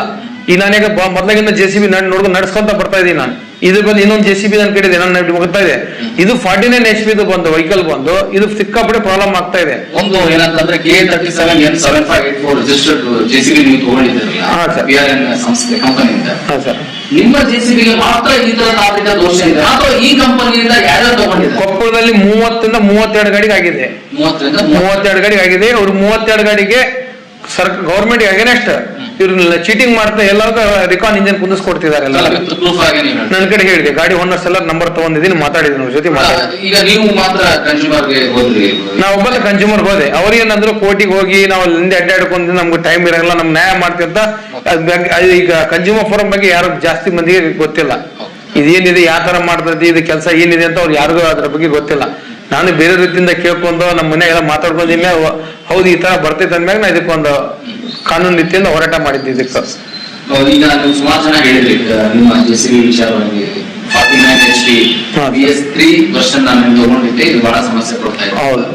ಈ ನಾನೀಗ ಮೊದ್ಲಾಗಿಂದ ಜೆ ಸಿ ಬಿ ನೋಡ್ಕೊಂಡು ನಡ್ಸ್ಕೊಂತ ಬರ್ತಾ ಇದೀನಿ ನಾನು. ಇದ್ರ ಬಂದು ಇನ್ನೊಂದು ಜೆ ಸಿ ಬಿ ನಾನು ಕೇಳಿದೆ ನಾನು ಹೋಗ್ತಾ ಇದೆ. ಇದು ಫಾರ್ಟಿ ನೈನ್ ಎಚ್ ಪಿ ಬಂದು ವೆಹಿಕಲ್ ಬಂದು ಇದು ಸಿಕ್ಕಾಪಟ್ಟೆ ಪ್ರಾಬ್ಲಮ್ ಆಗ್ತಾ ಇದೆ. ಒಂದು ಏನಂತಂದ್ರೆ K thirty seven N seven five eight four registered ನೀವು ಹಾ, ತಗೊಂಡಿದ್ದೀರಲ್ಲ sir. ಬಿ ಆರ್ ಎನ್ ಸಂಸ್ಥೆ ಕಂಪನಿಯಿಂದ ಹಾ ಸರ್. ನಿಮ್ಮ ಜೆಸಿಬಿಗೆ ಮಾತ್ರ ಈ ತರ ತಾಂತ್ರಿಕ ದೋಷ ಇದೆ. ಅಥವಾ ಈ ಕಂಪನಿಯಿಂದ ಯಾರ್ಯಾರು ತಗೊಂಡಿದ್ದಾರೆ? ಕೊಪ್ಪಳದಲ್ಲಿ ಮೂವತ್ತರಿಂದ ಮೂವತ್ತೆರಡು ಗಾಡಿಗೆ ಆಗಿದೆ. ಮೂವತ್ತೆರಡು. ಗಾಡಿಗೆ ಆಗಿದೆ. ಅವ್ರು ಮೂವತ್ತೆರಡು ಗಾಡಿಗೆ ಸರ್ ಗೌರ್ಮೆಂಟ್ ಅಗೇನೆಸ್ಟ್ ಇವ್ರ ಚೀಟಿಂಗ್ ಮಾಡ್ತಾ ಎಲ್ಲರೂ ರಿಕಾನ್ ಇಂಜಿನ್ ಕುಂದಿಸ್ಕೊಡ್ತಿದ್ದಾರೆ ನನ್ನ ಕಡೆ ಹೇಳಿದೆ ಗಾಡಿ ಓನರ್ಸ್ ಎಲ್ಲ ನಂಬರ್ ತಗೊಂಡಿದ್ದೀನಿ ಮಾತಾಡಿದ್ದೀನಿ ಅವ್ರ ಜೊತೆ ಮಾತಾಡಿ. ನೀವು ಒಬ್ಬ ಕನ್ಸ್ಯೂಮರ್ ಹೋದೆ. ಅವ್ರೇನಂದ್ರು ಕೋರ್ಟಿಗೆ ಹೋಗಿ ನಾವು ಅಲ್ಲಿಂದ ಅಡ್ಡಾಡ್ಕೊಂಡು ನಮ್ಗೆ ಟೈಮ್ ಇರಲ್ಲ ನಮ್ ನ್ಯಾಯ ಮಾಡ್ತಿರ್ತ ಈಗ ಕನ್ಸ್ಯೂಮರ್ ಫೋರಂ ಬಗ್ಗೆ ಯಾರು ಜಾಸ್ತಿ ಮಂದಿಗೆ ಗೊತ್ತಿಲ್ಲ. ಇದೇನಿದೆ ಯಾವ ತರ ಮಾಡ್ತೈತಿ ಇದು ಕೆಲಸ ಏನಿದೆ ಅಂತ ಅವ್ರು ಯಾರಿಗೂ ಅದ್ರ ಬಗ್ಗೆ ಗೊತ್ತಿಲ್ಲ. ನಾನು ಬೇರೆ ರೀತಿಯಿಂದ ಕೇಳ್ಕೊಂಡು ನಮ್ಮ ಮನೆಗೆಲ್ಲ ಮಾತಾಡ್ಕೊಂಡಿದ್ದ ಹೌದು ಈ ತರ ಬರ್ತೈತೆ ಅಂದ್ಮ್ಯಾಗ ನಾ ಇದಕ್ಕೊಂದು ಕಾನೂನು ರೀತಿಯಿಂದ ಹೋರಾಟ ಮಾಡಿದ್ದೆ ಇದಕ್ಕೆ. ಈಗ ನೀವು ಸುಮಾರು ಜನ ಹೇಳಿದ್ರಿ ನಿಮ್ಮ ಜೆಸಿಬಿ ವಿಚಾರವಾಗಿ. ನೈನ್ ತ್ರೀ ವರ್ಷನ್ ತಗೊಂಡಿದ್ದೆ ಇದು ಬಹಳ ಸಮಸ್ಯೆ ಕೊಡ್ತಾ ಇದೆ. ಹೌದು.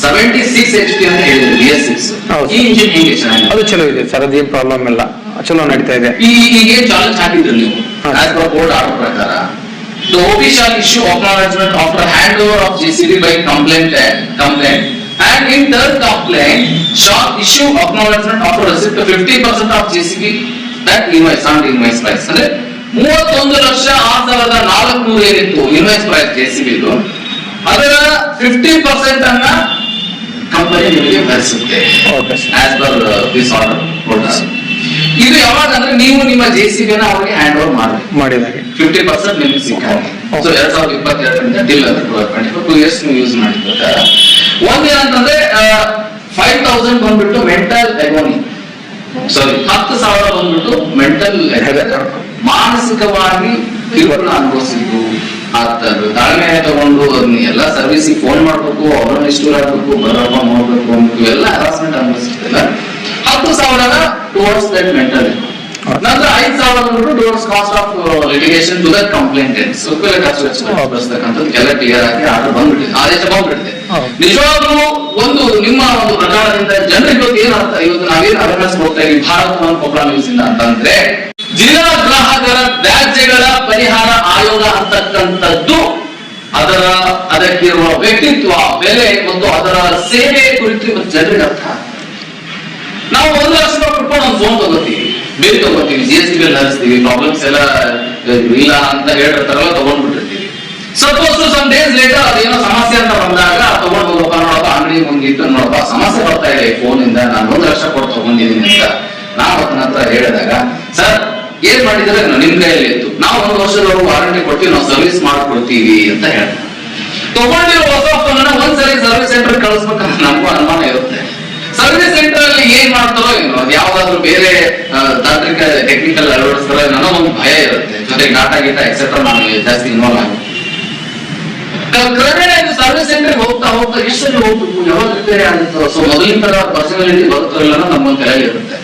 ಸೆವೆಂಟಿ ಸಿಕ್ಸ್ ಎಚ್ ಪಿ ಅಂತ ಹೇಳಿದ್ರಿ ಬಿ ಎಸ್ ಸಿಕ್ಸ್. ಈ ಇಂಜಿನ್ ಹೇಗೆ ಚೆನ್ನಾಗಿದೆ? ಅದು ಚಲೋ ಇದೆ ಸರ್ ಅದೇನ್ ಪ್ರಾಬ್ಲಮ್ ಇಲ್ಲ. ಚಲೋ ನಡೀತಾ ಇದೆ. ಈ ಈಗ ಚಾಲೆಂಜ್ ಹಾಕಿದ್ರು ನೀವು? ಹಾ. per board order prakara. The OB shall issue acknowledgement after handover of JCB by complaint complaint and in third complaint shall issue acknowledgement after receipt of 50% of JCB that invoice on invoice price ಅಂದ್ರೆ ಮೂವತ್ತೊಂದು ಲಕ್ಷ ಆರು ಸಾವಿರದ ನಾಲ್ಕುನೂರು ಏನಿತ್ತು invoice price JCB ದು ಅದರ fifty percent ಅನ್ನ company ನಿಮಗೆ ಭರಿಸುತ್ತೆ ಆಸ್ ಪರ್ ದಿಸ್ ಆರ್ಡರ್ ಇದು ಯಾವಾಗ ಅಂದ್ರೆ ನೀವು ನಿಮ್ಮ ಜೆ ಸಿ ಬಿನ ಅವರಿಗೆ ಹ್ಯಾಂಡ್ ಓವರ್ ಮಾಡಬೇಕು. ಮಾಡಿದಾಗೆ ಫಿಫ್ಟಿ ಪರ್ಸೆಂಟ್ ನಿಮ್ಗೆ ಸಿಕ್ಕಾಗ. ಸೊ ಎರಡ್ ಸಾವಿರದ ಇಪ್ಪತ್ತೆರಡರಿಂದ ಡಿಲ್ ಅದು ಟೂ ಇಯರ್ಸ್ ನೀವು ಯೂಸ್ ಮಾಡಿರ್ತಾರೆ ಒಂದ್ ಏನಂತಂದ್ರೆ ಫೈವ್ ತೌಸಂಡ್ ಬಂದ್ಬಿಟ್ಟು ಮೆಂಟಲ್ ಎಗೋನಿ ಸಾರಿ ಹತ್ತು ಸಾವಿರ ಬಂದ್ಬಿಟ್ಟು ಮೆಂಟಲ್ ಮಾನಸಿಕವಾಗಿ ಕಿರುಕುಳ ಅನುಭವಿಸಿದ್ದು ಆಗ್ತಾರೆ ತಾಳ್ಮೆ ತಗೊಂಡು ಅದನ್ನ ಎಲ್ಲ ಸರ್ವಿಸ್ ಫೋನ್ ಮಾಡ್ಬೇಕು ಅವ್ರನ್ನ ಇಷ್ಟು ಹಾಕ್ಬೇಕು ಬರಪ್ಪ ನೋಡ್ಬೇಕು ಅಂತ ಎಲ್ಲ ಹರಾಸ್ಮೆಂಟ್ ಅನುಭವಿಸಿರ್ತಿಲ್ಲ ಹತ್ತು ಸಾವಿರ ಟುವರ್ಡ್ಸ್ ದಟ್ ಮೆಂಟಲ್ ನಂತರ ಐದು ಸಾವಿರ towards cost of litigation to that complaint ವೆಚ್ಚ ಬರ್ತಕ್ಕಂಥದ್ದು ಎಲ್ಲ ಕ್ಲಿಯರ್ ಆಗಿ ಆರ್ಡರ್ ಬಂದ್ಬಿಟ್ಟಿದೆ ಆದೇಶ ಬಂದ್ಬಿಟ್ಟಿದೆ. ನಿಜವಾಗ್ಲೂ ಒಂದು ನಿಮ್ಮ ಒಂದು ಪ್ರಕಾರದಿಂದ ಜನರಿಗೆ ಇವತ್ತು ಏನ್ ಅರ್ಥ ಇವತ್ತು ನಾವೇನ್ ಅವೇರ್ನೆಸ್ ಕೊಡ್ತಾ ಇದೀವಿ ಭಾರತ ಒಂದು ಕೊಪ್ಪಳ ನ್ಯೂಸ್ ಇಂದ ಅಂತಂದ್ರೆ ಜಿಲ್ಲಾ ಗ್ರಾಹಕರ ವ್ಯಾಜ್ಯಗಳ ಪರಿಹಾರ ಆಯೋಗ ಅಂತಕ್ಕಂಥದ್ದು ಅದರ ಅದಕ್ಕಿರುವ ವ್ಯಕ್ತಿತ್ವ ಬೆಲೆ ಮತ್ತು ಅದರ ಸೇವೆ ಕುರಿತು ಇವತ್ತು ಜನರಿಗೆ ಅರ್ಥ ಆಗ್ತಿದೆ. ನಾವು ಒಂದು ಲಕ್ಷ ರೂಪಾಯಿ ಕೊಟ್ಕೊಂಡು ಒಂದು ಫೋನ್ ತಗೋತೀವಿ. ಬೇರೆ ತಗೋತೀವಿ. ಜಿ ಎಸ್ ಟಿ ಬಿಲ್ ಹರಿಸ್ತೀವಿ ಪ್ರಾಬ್ಲಮ್ಸ್ ಎಲ್ಲ ಇಲ್ಲ ಅಂತ ಹೇಳಿರ್ತಾರಲ್ಲ ತಗೊಂಡ್ಬಿಟ್ಟಿರ್ತೀವಿ. ಸಪೋಸ್ ಸಮ್ ಡೇಸ್ ಲೇಟರ್ ಅದೇನೋ ಸಮಸ್ಯೆ ಅಂತ ಬಂದಾಗ ತಗೊಂಡು ಹೋಗಪ್ಪ, ನೋಡಪ್ಪ, ಅಂಗಡಿ ಮುಂದಿತ್ತು ನೋಡಪ್ಪ, ಸಮಸ್ಯೆ ಬರ್ತಾ ಇದೆ ಫೋನ್ ಇಂದ ನಾನು ಒಂದು ಲಕ್ಷ ಕೊಟ್ಟು ತಗೊಂಡಿದ್ದೀನಿ ಅಂತ ನಾವು ಅದನ್ನ ಹತ್ರ ಹೇಳಿದಾಗ, ಸರ್, ಏನ್ ಮಾಡಿದ್ರೆ ನಿಮ್ ಕೈಯಲ್ಲಿ ಇತ್ತು. ನಾವು ಒಂದು ವರ್ಷದವರೆಗೂ ವಾರಂಟಿ ಕೊಡ್ತೀವಿ ನಾವು ಸರ್ವಿಸ್ ಮಾಡ್ಕೊಡ್ತೀವಿ ಅಂತ ಹೇಳ್ತಾರೆ. ತಗೊಂಡಿರೋ ಹೊಸ ಫೋನ್ ಒಂದ್ಸರಿ ಸರ್ವಿಸ್ ಸೆಂಟರ್ ಕಳಿಸ್ಬೇಕಂತ ನಮಗೂ ಅನುಮಾನ ಇರುತ್ತೆ. ಸರ್ವಿಸ್ ಸೆಂಟರ್ ಅಲ್ಲಿ ಏನ್ ಮಾಡ್ತಾರೋ ಏನೋ, ಅದು ಯಾವ್ದಾದ್ರು ಬೇರೆ ತಾಂತ್ರಿಕ ಟೆಕ್ನಿಕಲ್ ಅಳವಡಿಸ್ತಾರೋ ಏನೋ ಒಂದು ಭಯ ಇರುತ್ತೆ. ಜೊತೆಗೆ ಡಾಟಾ ಗೀಟ ಎಕ್ಸೆಟ್ರಾ ನಾನು ಜಾಸ್ತಿ ಇನ್ವಾಲ್ವ್ ಆಗಿ. ಕ್ರಮೇಣ ಇದು ಸರ್ವಿಸ್ ಸೆಂಟರ್ ಹೋಗ್ತಾ ಹೋಗ್ತಾ ಇಷ್ಟು ಹೋಗ್ಬೇಕು? ಯಾವಾಗ ರಿಪೇರಿ ಆಗುತ್ತೋ ಸೊ ಮೊದಲಿನ ತರ ಪರ್ಸನಾಲಿಟಿ ಬರುತ್ತೋ ಇಲ್ಲ ನಮ್ಮ ಇರುತ್ತೆ.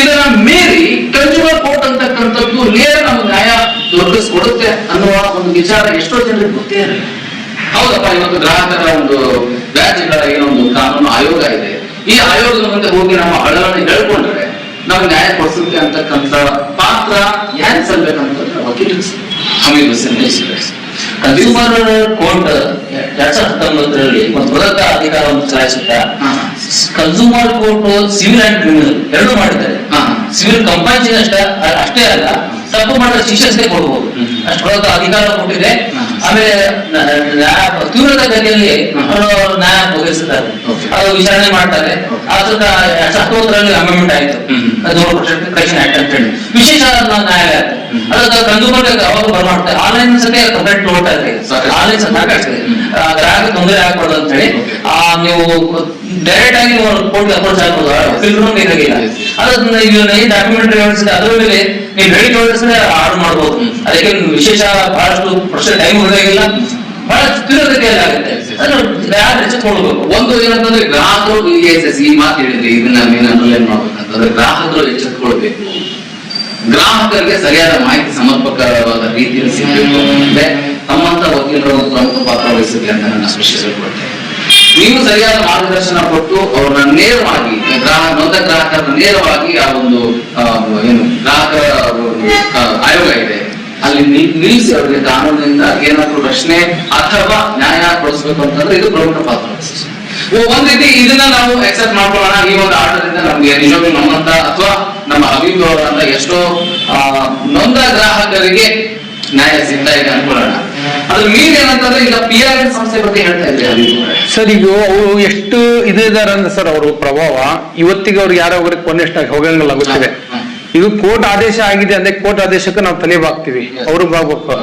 ಇದನ್ನ ಮೀರಿ ಕನ್ಸ್ಯೂಮರ್ ಕೋರ್ಟ್ ಅಂತಕ್ಕಂಥದ್ದು ನೇರ ನಮ್ಗೆ ನ್ಯಾಯ ದೊರಕಿಸ್ಕೊಡುತ್ತೆ ಅನ್ನುವ ಒಂದು ವಿಚಾರ ಎಷ್ಟೋ ಜನರಿಗೆ ಗೊತ್ತೇ ಇರಲಿಲ್ಲ ಹೌದಪ್ಪ, ಇವತ್ತು ಗ್ರಾಹಕರ ಒಂದು ವ್ಯಾಜ್ಯಗಳ ಏನೊಂದು ಕಾನೂನು ಆಯೋಗ ಇದೆ. ಈ ಆಯೋಗದ ಮುಂದೆ ಹೋಗಿ ನಮ್ಮ ಹಳಗಳನ್ನು ಹೇಳ್ಕೊಂಡ್ರೆ ನಾವು ನ್ಯಾಯ ಕೊಡಿಸುತ್ತೆ ಅಂತಕ್ಕಂಥ ಪಾತ್ರ ಯಾರು ಸಲ್ಬೇಕಂತಂದ್ರೆ ವಕೀಲರು ಹಮೀದ್ ಹುಸೇನ್. ಕನ್ಸ್ಯೂಮರ್ ಕೋರ್ಟ್ ಎರಡ್ ಸಾವಿರದ ಹತ್ತೊಂಬತ್ತರಲ್ಲಿ ಒಂದು ಬೃಹತ್ ಅಧಿಕಾರವನ್ನು ಚಲಾಯಿಸುತ್ತಾ. Consumer court civil and criminal ಎರಡು ಮಾಡಿದ್ದಾರೆ. ಸಿವಿಲ್ ಕಂಪಲ್ಸರಿ ಅಷ್ಟೇ ಅಷ್ಟೇ ಅಲ್ಲ ತಪ್ಪು ಮಾಡಿದ ಶಿಕ್ಷೆ ಕೊಡ್ಬೋದು. ಅಷ್ಟು ಅಧಿಕಾರ ಕೊಟ್ಟಿದೆ. ಆಮೇಲೆ ತೀವ್ರತೆ ಗತಿಯಲ್ಲಿ. ಅವರು ನ್ಯಾಯ ಒದಗಿಸುತ್ತಾರೆ. Okay. ಅದು ವಿಚಾರಣೆ ಮಾಡ್ತಾರೆ. ಆದ್ರಿಂದ ಆದ್ರ ಎರಡ್ ಸಾವಿರದ ಹತ್ತೊಂಬತ್ತರಲ್ಲಿ ಅಮೆಂಡ್ಮೆಂಟ್ ಆಯ್ತು ಆಕ್ಟ್ ಅಂತ ಹೇಳಿ. ವಿಶೇಷ ನ್ಯಾಯಾಲಯ ಅದು ಅದಕ್ಕೆ ಕನ್ಸ್ಯೂಮರ್ ಬರ ಬರ್ಮಾಡ್ತಾರೆ? ಆನ್ಲೈನ್ ಸತೆ ಕಂಪ್ಲೇಂಟ್ ನೋಡ್ತಾ ಇದೆ. ಆನ್ಲೈನ್ ಹ್ಮ್. ಗ್ರಾಹಕ ತೊಂದರೆ ಆಗ್ಬಾರ್ದು ಅಂತ ಹೇಳಿ ಆ, ನೀವು ಡೈರೆಕ್ಟ್ ಆಗಿ ಕೋರ್ಟ್ ಅಪ್ರೋಚ್ ಆಗ್ಬೋದು. Film Yes. ಅದನ್ನ ಈ ಡಾಕ್ಯುಮೆಂಟ್ ವ್ಯವಸ್ಥೆ ಅದರ ಮೇಲೆ ನೀವು ಹೇಳಿಕೆ ವ್ಯವಸ್ಥೆ ಆರ್ಡರ್ ಮಾಡಬಹುದು ಅದಕ್ಕೆ ವಿಶೇಷ ಬಹಳಷ್ಟು ಪ್ರಶ್ನೆ ಟೈಮ್ ಉಳಿದಾಗಿಲ್ಲ ಬಹಳ ತೀವ್ರತೆಯಲ್ಲಿ ಆಗುತ್ತೆ. ಎಚ್ಚೆತ್ಕೊಳ್ಬೇಕು ಒಂದು ಏನಂತಂದ್ರೆ ಗ್ರಾಹಕರು ಈ ಮಾತು ಹೇಳಿದ್ರಿ. ಇದನ್ನ ಮೇನ್ ಏನ್ ಮಾಡ್ಬೇಕಂತಂದ್ರೆ ಗ್ರಾಹಕರು ಎಚ್ಚೆತ್ಕೊಳ್ಬೇಕು ಗ್ರಾಹಕರಿಗೆ ಸರಿಯಾದ ಮಾಹಿತಿ ಸಮರ್ಪಕವಾದ ರೀತಿಯಲ್ಲಿ ಸಿಗಬೇಕು. ಅಂದ್ರೆ ತಮ್ಮಂತ ವಕೀಲರು ಪ್ರಮುಖ ಪಾತ್ರ ವಹಿಸುತ್ತೆ ಅಂತ ನನ್ನ ಸ್ಪಷ್ಟಪಡಿಕೊಳ್ತೇನೆ ನೀವು ಸರಿಯಾದ ಮಾರ್ಗದರ್ಶನ ಕೊಟ್ಟು ಅವ್ರನ್ನ ನೇರವಾಗಿ ಗ್ರಾಹಕ, ನೊಂದ ಗ್ರಾಹಕರನ್ನ ನೇರವಾಗಿ ಆ ಒಂದು ಏನು, ಗ್ರಾಹಕ ಆಯೋಗ ಇದೆ. ಅಲ್ಲಿ ನಿಲ್- ನಿಲ್ಲಿಸಿ ಅವರಿಗೆ ಕಾನೂನಿನಿಂದ ಏನಾದ್ರೂ ರಕ್ಷಣೆ ಅಥವಾ ನ್ಯಾಯ ಕೊಡಿಸ್ಬೇಕು ಅಂತಂದ್ರೆ ಇದು ಪ್ರಮುಖ ಪಾತ್ರ. ಒಂದ್ ರೀತಿ ಇದನ್ನ ನಾವು ಎಕ್ಸೆಪ್ಟ್ ಮಾಡ್ಕೊಳ್ಳೋಣ. ಈ ಒಂದು ಆಟದಿಂದ ನಮ್ಗೆ ನಿಜವಾಗ್ಲೂ ನಮ್ಮಂತ ಅಥವಾ ನಮ್ಮ ಅಭಿಪ್ರಾಯ ಎಷ್ಟೋ ನೊಂದ ಗ್ರಾಹಕರಿಗೆ ನ್ಯಾಯ ಸಿಗ್ತಾ ಇದೆ ಅನ್ಕೊಳ್ಳೋಣ. ಅದ್ರ ಮೀರಿ ಏನಂತಂದ್ರೆ ಈಗ ಪಿ ಆರ್ ಎನ್ ಸಂಸ್ಥೆ ಬಗ್ಗೆ ಹೇಳ್ತಾ ಇದ್ರಿ ಸರ್ ಈಗ ಅವರು ಎಷ್ಟು ಇದಾರೆ ಅಂದ್ರೆ ಸರ್ ಅವರು ಪ್ರಭಾವ ಇವತ್ತಿಗೆ ಅವ್ರಿಗೆ ಯಾರೊಬ್ಬರಿಗೆ ಕೊನೆಷ್ಟಾಗಿ ಹೋಗಂಗಿಲ್ಲ ಗೊತ್ತಿದೆ. ಹ, ಹ. ಇದು ಕೋರ್ಟ್ ಆದೇಶ ಆಗಿದೆ ಅಂದ್ರೆ ಕೋರ್ಟ್ ಆದೇಶಕ್ಕೆ ನಾವು ತಲೆ ಬಾಗ್ತೀವಿ ಅವ್ರು ಬಾಗ್ಬೇಕು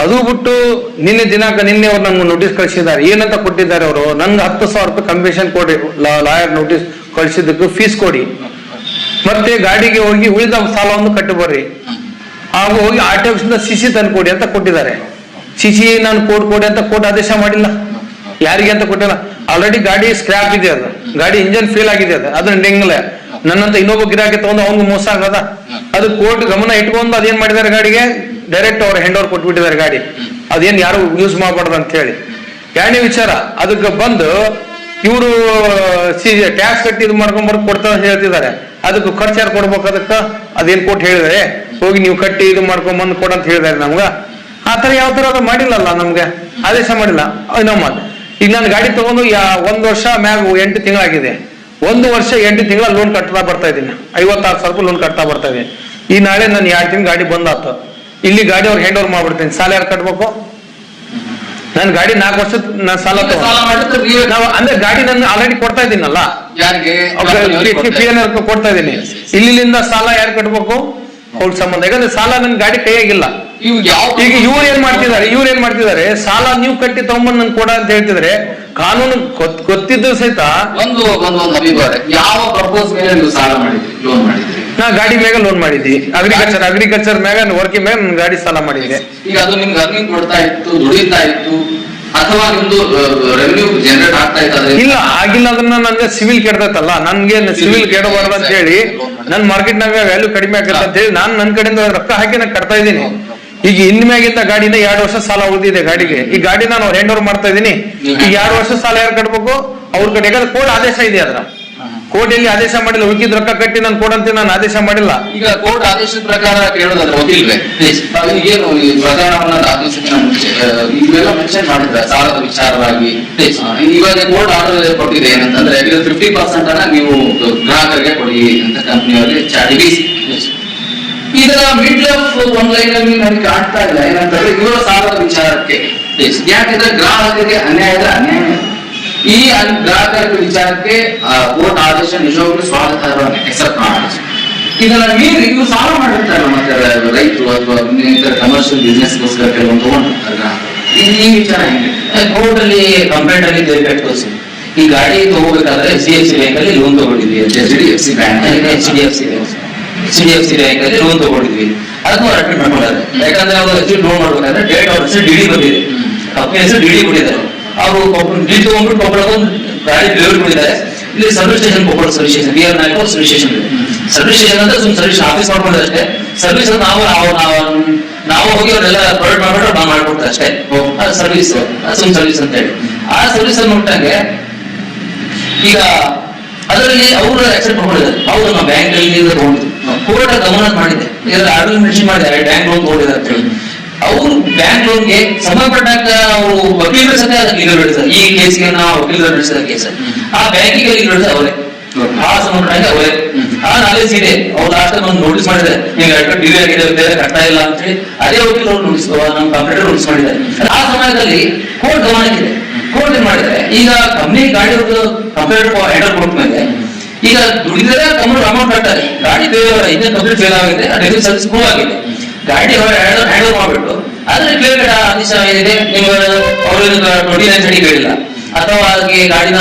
ಅದು ಬಿಟ್ಟು ನಿನ್ನೆ ದಿನಾಂಕ ನಿನ್ನೆ ಅವ್ರು ನಂಗೆ ನೋಟಿಸ್ ಕಳಿಸಿದ್ದಾರೆ. ಏನಂತ ಕೊಟ್ಟಿದ್ದಾರೆ ಅವರು? ನಂಗೆ ಹತ್ತು ಸಾವಿರ ರೂಪಾಯಿ ಕಮಿಷನ್ ಕೊಡಿ ಲಾಯರ್ ನೋಟಿಸ್ ಕಳಿಸಿದ್ದಕ್ಕೆ ಫೀಸ್ ಕೊಡಿ. ಮತ್ತೆ ಗಾಡಿಗೆ ಹೋಗಿ ಉಳಿದ ಸಾಲವನ್ನು ಕಟ್ಟಿ ಬರ್ರಿ. ಹಾಗೂ ಹೋಗಿ ಆರ್ ಟಿ ಆಫೀಸಿಂದ ಸಿ ಸಿ ತಂದು ಕೊಡಿ ಅಂತ ಕೊಟ್ಟಿದ್ದಾರೆ. ಸಿ ಸಿ ನಾನು ಕೋರ್ಟ್ ಕೊಡಿ ಅಂತ ಕೋರ್ಟ್ ಆದೇಶ ಮಾಡಿಲ್ಲ. ಯಾರಿಗೆ ಅಂತ ಕೊಟ್ಟಿಲ್ಲ. ಆಲ್ರೆಡಿ ಗಾಡಿ ಸ್ಕ್ರಾಪ್ ಇದೆ ಅದು. ಗಾಡಿ ಇಂಜನ್ ಫೇಲ್ ಆಗಿದೆ ಅದು. ಅದನ್ನ ನೆಂಗಲ್ಲ ನನ್ನಂತ ಇನ್ನೊಬ್ಬ ಗಿರಾಕಿ ತಗೊಂಡು ಅವ್ನಿಗೆ ಮೋಸ ಆಗದ. ಅದು ಕೋರ್ಟ್ ಗಮನ ಇಟ್ಕೊಂಡು ಅದೇನ್ ಮಾಡಿದಾರೆ ಗಾಡಿಗೆ? ಡೈರೆಕ್ಟ್ ಅವ್ರ ಹೆಂಡ್ ಓವರ್ ಕೊಟ್ಬಿಟ್ಟಿದ್ದಾರೆ ಗಾಡಿ. ಅದೇನ್ ಯಾರು ಯೂಸ್ ಮಾಡಬಾರ್ದು ಅಂತ ಹೇಳಿ. ಎರಡನೇ ವಿಚಾರ, ಅದಕ್ಕೆ ಬಂದು ಇವರು ಟ್ಯಾಕ್ಸ್ ಕಟ್ಟಿ ಇದು ಮಾಡ್ಕೊಂಡ್ ಬರ್ದು ಕೊಡ್ತಾರೆ ಹೇಳ್ತಿದ್ದಾರೆ. ಅದಕ್ಕೆ ಖರ್ಚು ಯಾರು ಕೊಡ್ಬೇಕು ಅದಕ್ಕೆ? ಅದೇನ್ ಕೊಟ್ಟು ಹೇಳಿದ್ರೆ, ಹೋಗಿ ನೀವು ಕಟ್ಟಿ ಇದು ಮಾಡ್ಕೊಂಡ್ ಬಂದು ಕೊಡಂತ ಹೇಳಿದಾರೆ ನಮ್ಗ. ಆ ತರ ಯಾವ ತರ ಅದು ಮಾಡಿಲ್ಲಲ್ಲ ನಮ್ಗೆ? ಆದೇಶ ಮಾಡಿಲ್ಲ. ಇನ್ನೊಮ್ಮ ಈಗ ನಾನು ಗಾಡಿ ತಗೊಂಡು ಒಂದ್ ವರ್ಷ ಮ್ಯಾಗ ಎಂಟು ತಿಂಗಳಾಗಿದೆ. ಒಂದು ವರ್ಷ ಎಂಟು ತಿಂಗಳ ಲೋನ್ ಕಟ್ತಾ ಬರ್ತಾ ಇದ್ದೀನಿ. ಐವತ್ತಾರು ಸಾವಿರ ರೂಪಾಯಿ ಲೋನ್ ಕಟ್ತಾ ಬರ್ತಾ ಇದ್ದೀನಿ. ಈ ನಾಳೆ ನಾನು ಎರಡು ತಿಂಗಳು ಗಾಡಿ ಬಂದಾತು. ಇಲ್ಲಿ ಗಾಡಿ ಅವ್ರು ಹ್ಯಾಂಡ್ ಓವರ್ ಮಾಡ್ಬಿಡ್ತೀನಿ. ಸಾಲ ಯಾರು ಕಟ್ಬೇಕು? ನನ್ನ ಗಾಡಿ ನಾಲ್ಕು ವರ್ಷ ನಾನು ಸಾಲ ನೀವೇ ಅಂದ್ರೆ ಗಾಡಿ ನಾನು ಆಲ್ರೆಡಿ ಕೊಡ್ತಾ ಇದ್ದೀನಲ್ಲ? ಕೊಡ್ತಾ ಇದ್ದೀನಿ. ಇಲ್ಲಿಂದ ಸಾಲ ಯಾರು ಕಟ್ಬೇಕು? ಅವ್ರ ಸಂಬಂಧ. ಯಾಕಂದ್ರೆ ಸಾಲ ನನ್ ಗಾಡಿ ಕೈಯಾಗಿಲ್ಲ. ಇವು ಯಾವ ಈಗ ಇವ್ರು ಏನ್ ಮಾಡ್ತಿದ್ದಾರೆ ಇವ್ರು ಏನ್ ಮಾಡ್ತಿದ್ದಾರೆ ಸಾಲ ನೀವು ಕಟ್ಟಿ ತಗೊಂಬಂದ್ ನನ್ ಕೊಡ ಅಂತ ಹೇಳ್ತಿದ್ರೆ ಕಾನೂನು ಗೊತ್ತಿದ್ರು ಗೊತ್ತಿದ್ದು ಸಹಿತ ಒಂದು ಒಂದು ಒಂದು ಹಬೀಬ್ ಯಾವ ಪ್ರಪೋಸ್ ಮೇಲೆ ನೀವು ಸಾಲ ಮಾಡಿದ್ರಿ ಲೋನ್ ಮಾಡಿದ್ರಿ? ನಾ ಗಾಡಿ ಮ್ಯಾಗ ಲೋನ್ ಮಾಡಿದ್ದಿ ಅಗ್ರಿಕಲ್ಚರ್ ಅಗ್ರಿಕಲ್ಚರ್ ಮ್ಯಾಗ ವರ್ಕಿಂಗ್ ಮ್ಯಾಗ ನನ್ ಗಾಡಿ ಸಾಲ ಮಾಡಿದ್ದೆ. ಈಗ ಅದು ನಿಮ್ಗೆ ಅರ್ನಿಂಗ್ ಕೊಡ್ತಾ ಇತ್ತು ದುಡಿತಾ ಇತ್ತು ಅಥವಾ ನಿಮ್ದು ರೆವೆನ್ಯೂ ಜನರೇಟ್ ಆಗ್ತಾ ಇತ್ತು ಇಲ್ಲ ಆಗಿಲ್ಲ ಅದನ್ನ ನನ್ಗೆ ಸಿವಿಲ್ ಕೆಡ್ತೈತಲ್ಲ ನನ್ಗೆ ಸಿವಿಲ್ ಕೆಡಬಾರ್ದು ಅಂತ ಹೇಳಿ ನನ್ ಮಾರ್ಕೆಟ್ ನಾಗ ವ್ಯಾಲ್ಯೂ ಕಡಿಮೆ ಆಗತ್ತೆ ಅಂತ ಹೇಳಿ ನಾನ್ ನನ್ ಕಡೆಯಿಂದ ರೊಕ್ಕ ಹಾಕಿ ನಾನು ಕಟ್ತಾ ಇದ್ದೀನಿ. ಈಗ ಇನ್ ಗಾಡಿಯಿಂದ ಗಾಡಿನ ಎರಡು ವರ್ಷ ಸಾಲ ಉಳಿದಿದೆ ಗಾಡಿಗೆ. ಈ ಗಾಡಿ ನಾನು ಹ್ಯಾಂಡ್ ಓವರ್ ಮಾಡ್ತಾ ಇದ್ದೀನಿ. ಈಗ ಎರಡು ವರ್ಷ ಸಾಲ ಯಾರು ಕಟ್ಬೇಕು? ಅವ್ರ ಕಡೆ. ಯಾಕಂದ್ರೆ ಕೋರ್ಟ್ ಆದೇಶ ಇದೆ ಅದ್ರ ಕೋರ್ಟ್ ಎಲ್ಲಿ ಆದೇಶ ಮಾಡಿಲ್ಲ. ಉಳಿಕಿದ ರೊಕ್ಕ ಕಟ್ಟಿ ನಾನು ಅಂತ ನಾನು ಆದೇಶ ಮಾಡಿಲ್ಲ. ಈಗ ಕೋರ್ಟ್ ಆದೇಶದ ಪ್ರಕಾರ ಕೇಳೋದಾದ್ರೆ ವಕೀಲ್ರೆ ಏನು ಈ ಪ್ರಕರಣವನ್ನ ಮುಂಚೆ ಇವೆಲ್ಲ ಮೆನ್ಷನ್ ಮಾಡಿದ್ರೆ ಸಾಲದ ವಿಚಾರವಾಗಿ ಇವಾಗ ಕೋರ್ಟ್ ಆರ್ಡರ್ ಕೊಟ್ಟಿದೆ ಏನಂತಂದ್ರೆ ಇದು ಫಿಫ್ಟಿ ಪರ್ಸೆಂಟ್ ಅನ್ನ ನೀವು ಗ್ರಾಹಕರಿಗೆ ಕೊಡಿ ಅಂತ ಕಂಪನಿಯವರಿಗೆ ಚಾರ್ಜ್ ಇದರ ಮಿಡ್ ಆಫ್ ಒನ್ ಲೈನ್ ಅಲ್ಲಿ ನನಗೆ ಕಾಣ್ತಾ ಇಲ್ಲ. ಏನಂತಂದ್ರೆ ಇವರ ಸಾಲದ ವಿಚಾರಕ್ಕೆ. ಯಾಕಂದ್ರೆ ಗ್ರಾಹಕರಿಗೆ ಅನ್ಯಾಯ ಅನ್ಯಾಯ. ಈ ಗ್ರಾಹಕರ ವಿಚಾರಕ್ಕೆ ಕೋರ್ಟ್ ಆದೇಶ ನಿಜವಾಗ್ಲೂ ಸ್ವಾಗತಾರ್ಹವನ್ನು ಎಕ್ಸೆಪ್ಟ್ ಮಾಡಿ ಇದನ್ನ ಮೀರಿ ಇವ್ರು ಸಾಲ ಮಾಡಿರ್ತಾರೆ ಮತ್ತೆ ರೈತರು ಅಥವಾ ಕಮರ್ಷಿಯಲ್ ಬಿಸ್ನೆಸ್ಗೋಸ್ಕರ ಕೆಲವೊಂದು ತಗೊಂಡಿರ್ತಾರೆ. ಈ ವಿಚಾರ ಹೆಂಗೆ? ಕೋರ್ಟ್ ಅಲ್ಲಿ ಕಂಪ್ಲೇಂಟ್ ಅಲ್ಲಿ ತೋರಿಸಿ ಈ ಗಾಡಿ ತಗೋಬೇಕಾದ್ರೆ ಸಿ ಎಫ್ ಸಿ ಬ್ಯಾಂಕ್ ಅಲ್ಲಿ loan ತಗೊಂಡಿದ್ವಿ H D F C bank H D F C C D F C bank ಅಲ್ಲಿ ಲೋನ್ ತಗೊಂಡಿದ್ವಿ. ಅದನ್ನು ಅಡ್ಮಿಟ್ ಮಾಡ್ಕೊಳ್ಳೋದು ಯಾಕಂದ್ರೆ ಅವರು ಹೆಸರು ಲೋನ್ ಮಾಡ್ಬೇಕಂದ್ರೆ ಡೇಟ್ ಅವ್ರ ಹೆಸರು ಡಿ ಡಿ ಬಂದಿದೆ. ಕಂಪ್ನಿ ಹೆಸರು ಡಿಡಿ ಕೊಟ್ಟಿದ್ದಾರೆ. ಅವರು ಡಿ ತಗೊಂಡ್ಬಿಟ್ಟು ಕೊಪ್ಪಳ ಗಾಡಿ ಡೆಲಿವರಿ ಕೊಟ್ಟಿದ್ದಾರೆ ಇಲ್ಲಿ service station Koppal service station B R Naik service station service station ಅಂದ್ರೆ ಸುಮ್ ಸರ್ವಿಸ್ ಆಫೀಸ್ ಮಾಡ್ಕೊಂಡ್ರೆ ಅಷ್ಟೇ. ಸರ್ವಿಸ್ ನಾವು ನಾವು ನಾವು ಹೋಗಿ ಅವರೆಲ್ಲ ಪ್ರೊವೈಡ್ ಮಾಡ್ಬಿಟ್ರೆ ನಾವು ಮಾಡ್ಕೊಡ್ತಾರೆ ಅಷ್ಟೇ. ಸರ್ವಿಸ್ ಸುಮ್ ಸರ್ವಿಸ್ ಅಂತ ಹೇಳಿ. ಆ ಸರ್ವಿಸ್ ಅನ್ನು ನೋಡ್ದಂಗೆ ಈಗ ಅದರಲ್ಲಿ ಅವರು ಅಕ್ಸೆಪ್ಟ್ ಮಾಡ್ಕೊಂಡಿದ್ದಾರೆ. ಅವರು ನಮ್ಮ ಬ್ಯಾಂಕ್ ಅಲ್ಲಿ ತಗೊಂಡಿದ್ದು. ಕೋರ್ಟ್ ಗಮನ ಮಾಡಿದೆ. ಇದರ ಆರ್ಡರ್ ಮೆನ್ಷನ್ ಮಾಡಿದ್ದಾರೆ ಬ್ಯಾಂಕ್ ಲೋನ್ ತಗೊಂಡಿದ್ದಾರೆ ಅಂತ ಹೇಳಿ. ಅವರು ಬ್ಯಾಂಕ್ ಲೋನ್ಗೆ ಸಂಬಂಧಪಟ್ಟಾಗ ಅವರು ವಕೀಲರ ಸಹ ಅದಕ್ಕೆ ಲೀಗಲ್ ನಡೆಸ್ತಾರೆ ಈ ಕೇಸ್ಗೆ ನಾವು ವಕೀಲರು ನಡೆಸಿದ ಕೇಸ್ ಆ ಬ್ಯಾಂಕಿಗೆ ಇಲ್ಲಿ ನಡೆಸಿದ ಅವರೇ. ಆ ಸಂಬಂಧಪಟ್ಟಾಗ ಅವರೇ. ಆ ನಾಲೆಜ್ ಇದೆ. ಅವ್ರು ಲಾಸ್ಟ್ ಒಂದು ನೋಟಿಸ್ ಮಾಡಿದ್ದಾರೆ. ನೀವು ಎರಡು ಡಿಲೇ ಆಗಿದೆ, ಬೇರೆ ಕಟ್ತಾ ಇಲ್ಲ ಅಂತ ಹೇಳಿ ಅದೇ ವಕೀಲರು ನೋಟಿಸ್ ನಮ್ಮ ಕಂಪ್ಯೂಟರ್ ನೋಟಿಸ್ ಮಾಡಿದ್ದಾರೆ. ಆ ಸಮಯದಲ್ಲಿ ಕೋರ್ಟ್ ಗಮನಕ್ಕಿದೆ ಕೋರ್ಟ್ ಏನ್ ಮಾಡಿದ್ರೆ ಈಗ ಕಂಪ್ನಿ ಗಾಡಿ ಕಂಪ್ಯೂಟರ್ ಹೆಂಡರ್ ಕೊಟ್ಟ ಮೇಲೆ ಈಗ ದುಡಿದರೆ ತಮ್ಮ ಅಮೌಂಟ್ ಕಟ್ಟಾರೆ ಗಾಡಿ ಬೇರೆಯವರ ಇನ್ನೇ ಕಂಪ್ಲೀಟ್ ಫೇಲ್ ಆಗಿದೆ ಡೆಲಿವರಿ ಸರ್ವಿಸ್ ಮೂವ್ ಆಗಿದೆ. ಗಾಡಿ ಹ್ಯಾಂಡಲ್ ಹ್ಯಾಂಡಲ್ ಮಾಡ್ಬಿಟ್ಟು ಆದ್ರೆ ಕ್ಲಿಯರ್ ಕಟ್ ಆದೇಶ ಏನಿದೆ? ನೀವು ಅವರೇನು ಟ್ವೆಂಟಿ ನೈನ್ ಹೇಳಿ ಹೇಳಿಲ್ಲ ಅಥವಾ ಅದಕ್ಕೆ ಗಾಡಿನ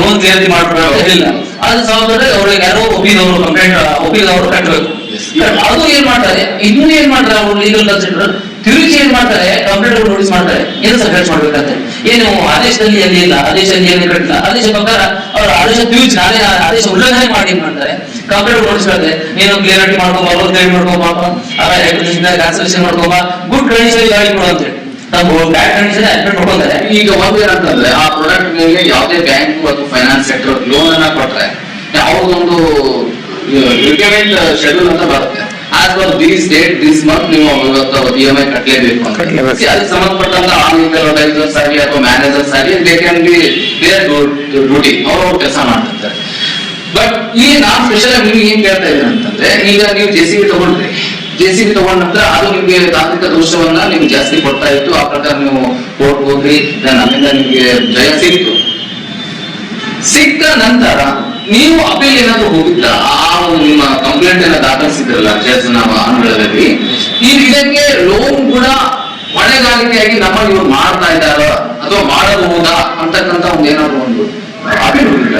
ಲೋನ್ ಕ್ಲಿಯರ್ ಮಾಡ್ಬಿಟ್ಟು ಅಂತ ಹೇಳಿಲ್ಲ. ಅವರು ಸಾವಿರ ಅವ್ರಿಗೆ ಯಾರೋ ಕಂಪ್ಲೇಂಟ್ ಕಂಪ್ಲೇಂಟ್ ಒಬ್ಬಿದವರು ಕಟ್ಟಬೇಕು ಅದು ಏನ್ ಮಾಡ್ತಾರೆ? ಇನ್ನೂ ಏನ್ ಮಾಡ್ತಾರೆ ಅವರು ಲೀಗಲ್ ಕನ್ಸಿಡರ್ ತಿರುಗಿ ಏನ್ ಮಾಡ್ತಾರೆ ಕಂಪ್ಲೇಂಟ್ ನೋಟಿಸ್ ಮಾಡ್ತಾರೆ, ಏನು ಸಬ್ಮಿಟ್ ಮಾಡ್ಬೇಕಂತೆ ಏನು ಆದೇಶದಲ್ಲಿ ಅಲ್ಲಿ ಇಲ್ಲ ಆದೇಶದಲ್ಲಿ ಏನು ಕಟ್ಟಿಲ್ಲ ಆದೇಶ ಪ್ರಕಾರ ಅವ್ರ ಆದೇಶ ತಿರುಗಿ ನಾಳೆ ಆದೇಶ ಉಲ್ಲಂಘನೆ ಮಾಡಿ ಮಾಡ್ತಾರೆ? ಕಂಪ್ಲೇಂಟ್ ನೋಟಿಸ್ ಮಾಡ್ತಾರೆ ನೀನು ಕ್ಲಿಯರಿಟಿ ಮಾಡ್ಕೋಬಾ ರೋಡ್ ಕ್ಲಿಯರ್ ಮಾಡ್ಕೊಂಬ ಕ್ಯಾನ್ಸಲೇಷನ್ ಮಾಡ್ಕೋಬಾ ಗುಡ್ ಕಂಡೀಷನ್ ಗಾಡಿ ಕೊಡು ನಾವು ಮಾಡ್ಕೊಂತಾರೆ. ಈಗ ಒಂದು ಏನಂತಂದ್ರೆ, ಆ ಪ್ರಾಡಕ್ಟ್ ಮೇಲೆ ಯಾವುದೇ ಬ್ಯಾಂಕ್ ಅಥವಾ ಫೈನಾನ್ಸ್ ಸೆಕ್ಟರ್ ಲೋನ್ ಅನ್ನ ಕೊಟ್ರೆ, ಅವ್ರದೊಂದು ರಿಪೇಮೆಂಟ್ ಶೆಡ್ಯೂಲ್ ಅಂತ ಬರುತ್ತೆ. As of this date this month ನೀವು ಇ ಎಂ ಐ ಕಟ್ಟಲೇಬೇಕು ಅಂತ. ಅದಕ್ಕೆ ಸಂಬಂಧಪಟ್ಟಂತ ಆನ್ಲೈನ್ ಅಡ್ವೈಸರ್ಸ್ ಆಗಲಿ ಅಥವಾ ಮ್ಯಾನೇಜರ್ಸ್ ಆಗಲಿ they can be their duty ಅವರು ಕೆಲಸ ಮಾಡ್ತಿರ್ತಾರೆ. ಬಟ್ ಈ ನಾನ್ ಸ್ಪೆಷಲ್ ಆಗಿ ನಿಮ್ಗೆ ಏನ್ ಕೇಳ್ತಾ ಇದ್ದೀನಿ ಅಂತಂದ್ರೆ ಈಗ ನೀವು ಜೆ ಸಿ ಬಿ ತಗೊಂಡ್ರಿ. ಜೆ ಸಿ ಬಿ ತಗೊಂಡ ನಂತರ ಅದು ನಿಮ್ಗೆ ತಾಂತ್ರಿಕ ದೋಷವನ್ನ ನಿಮ್ಗೆ ಜಾಸ್ತಿ ಕೊಡ್ತಾ ಇತ್ತು. ಆ ಪ್ರಕಾರ ನೀವು ಕೋರ್ಟ್ ಹೋಗ್ರಿ ನಾನು ಅಲ್ಲಿಂದ ನಿಮ್ಗೆ ಜಯ ಸಿಕ್ತು. ಸಿಕ್ಕ ನಂತರ ನೀವು ಅಪೀಲ್ ಏನಾದ್ರು ಹೋಗಿದ್ರ? ಆ ನಿಮ್ಮ ಕಂಪ್ಲೇಂಟ್ ಎಲ್ಲ ದಾಖಲಿಸಿದ್ರಲ್ಲ ನಮ್ಮ ವಾಹನಗಳಲ್ಲಿ ಈ ಇದಕ್ಕೆ ಲೋನ್ ಕೂಡ ಹೊಣೆಗಾರಿಕೆಯಾಗಿ ನಮ್ಮ ಇವ್ರು ಮಾಡ್ತಾ ಇದ್ದಾರ? ಅಥವಾ ಮಾಡಬಹುದಾ? ಅಂತಕ್ಕಂತ ಒಂದು ಏನಾದ್ರು ಒಂದು ಅಪೀಲ್ ಹೋಗಿಲ್ಲ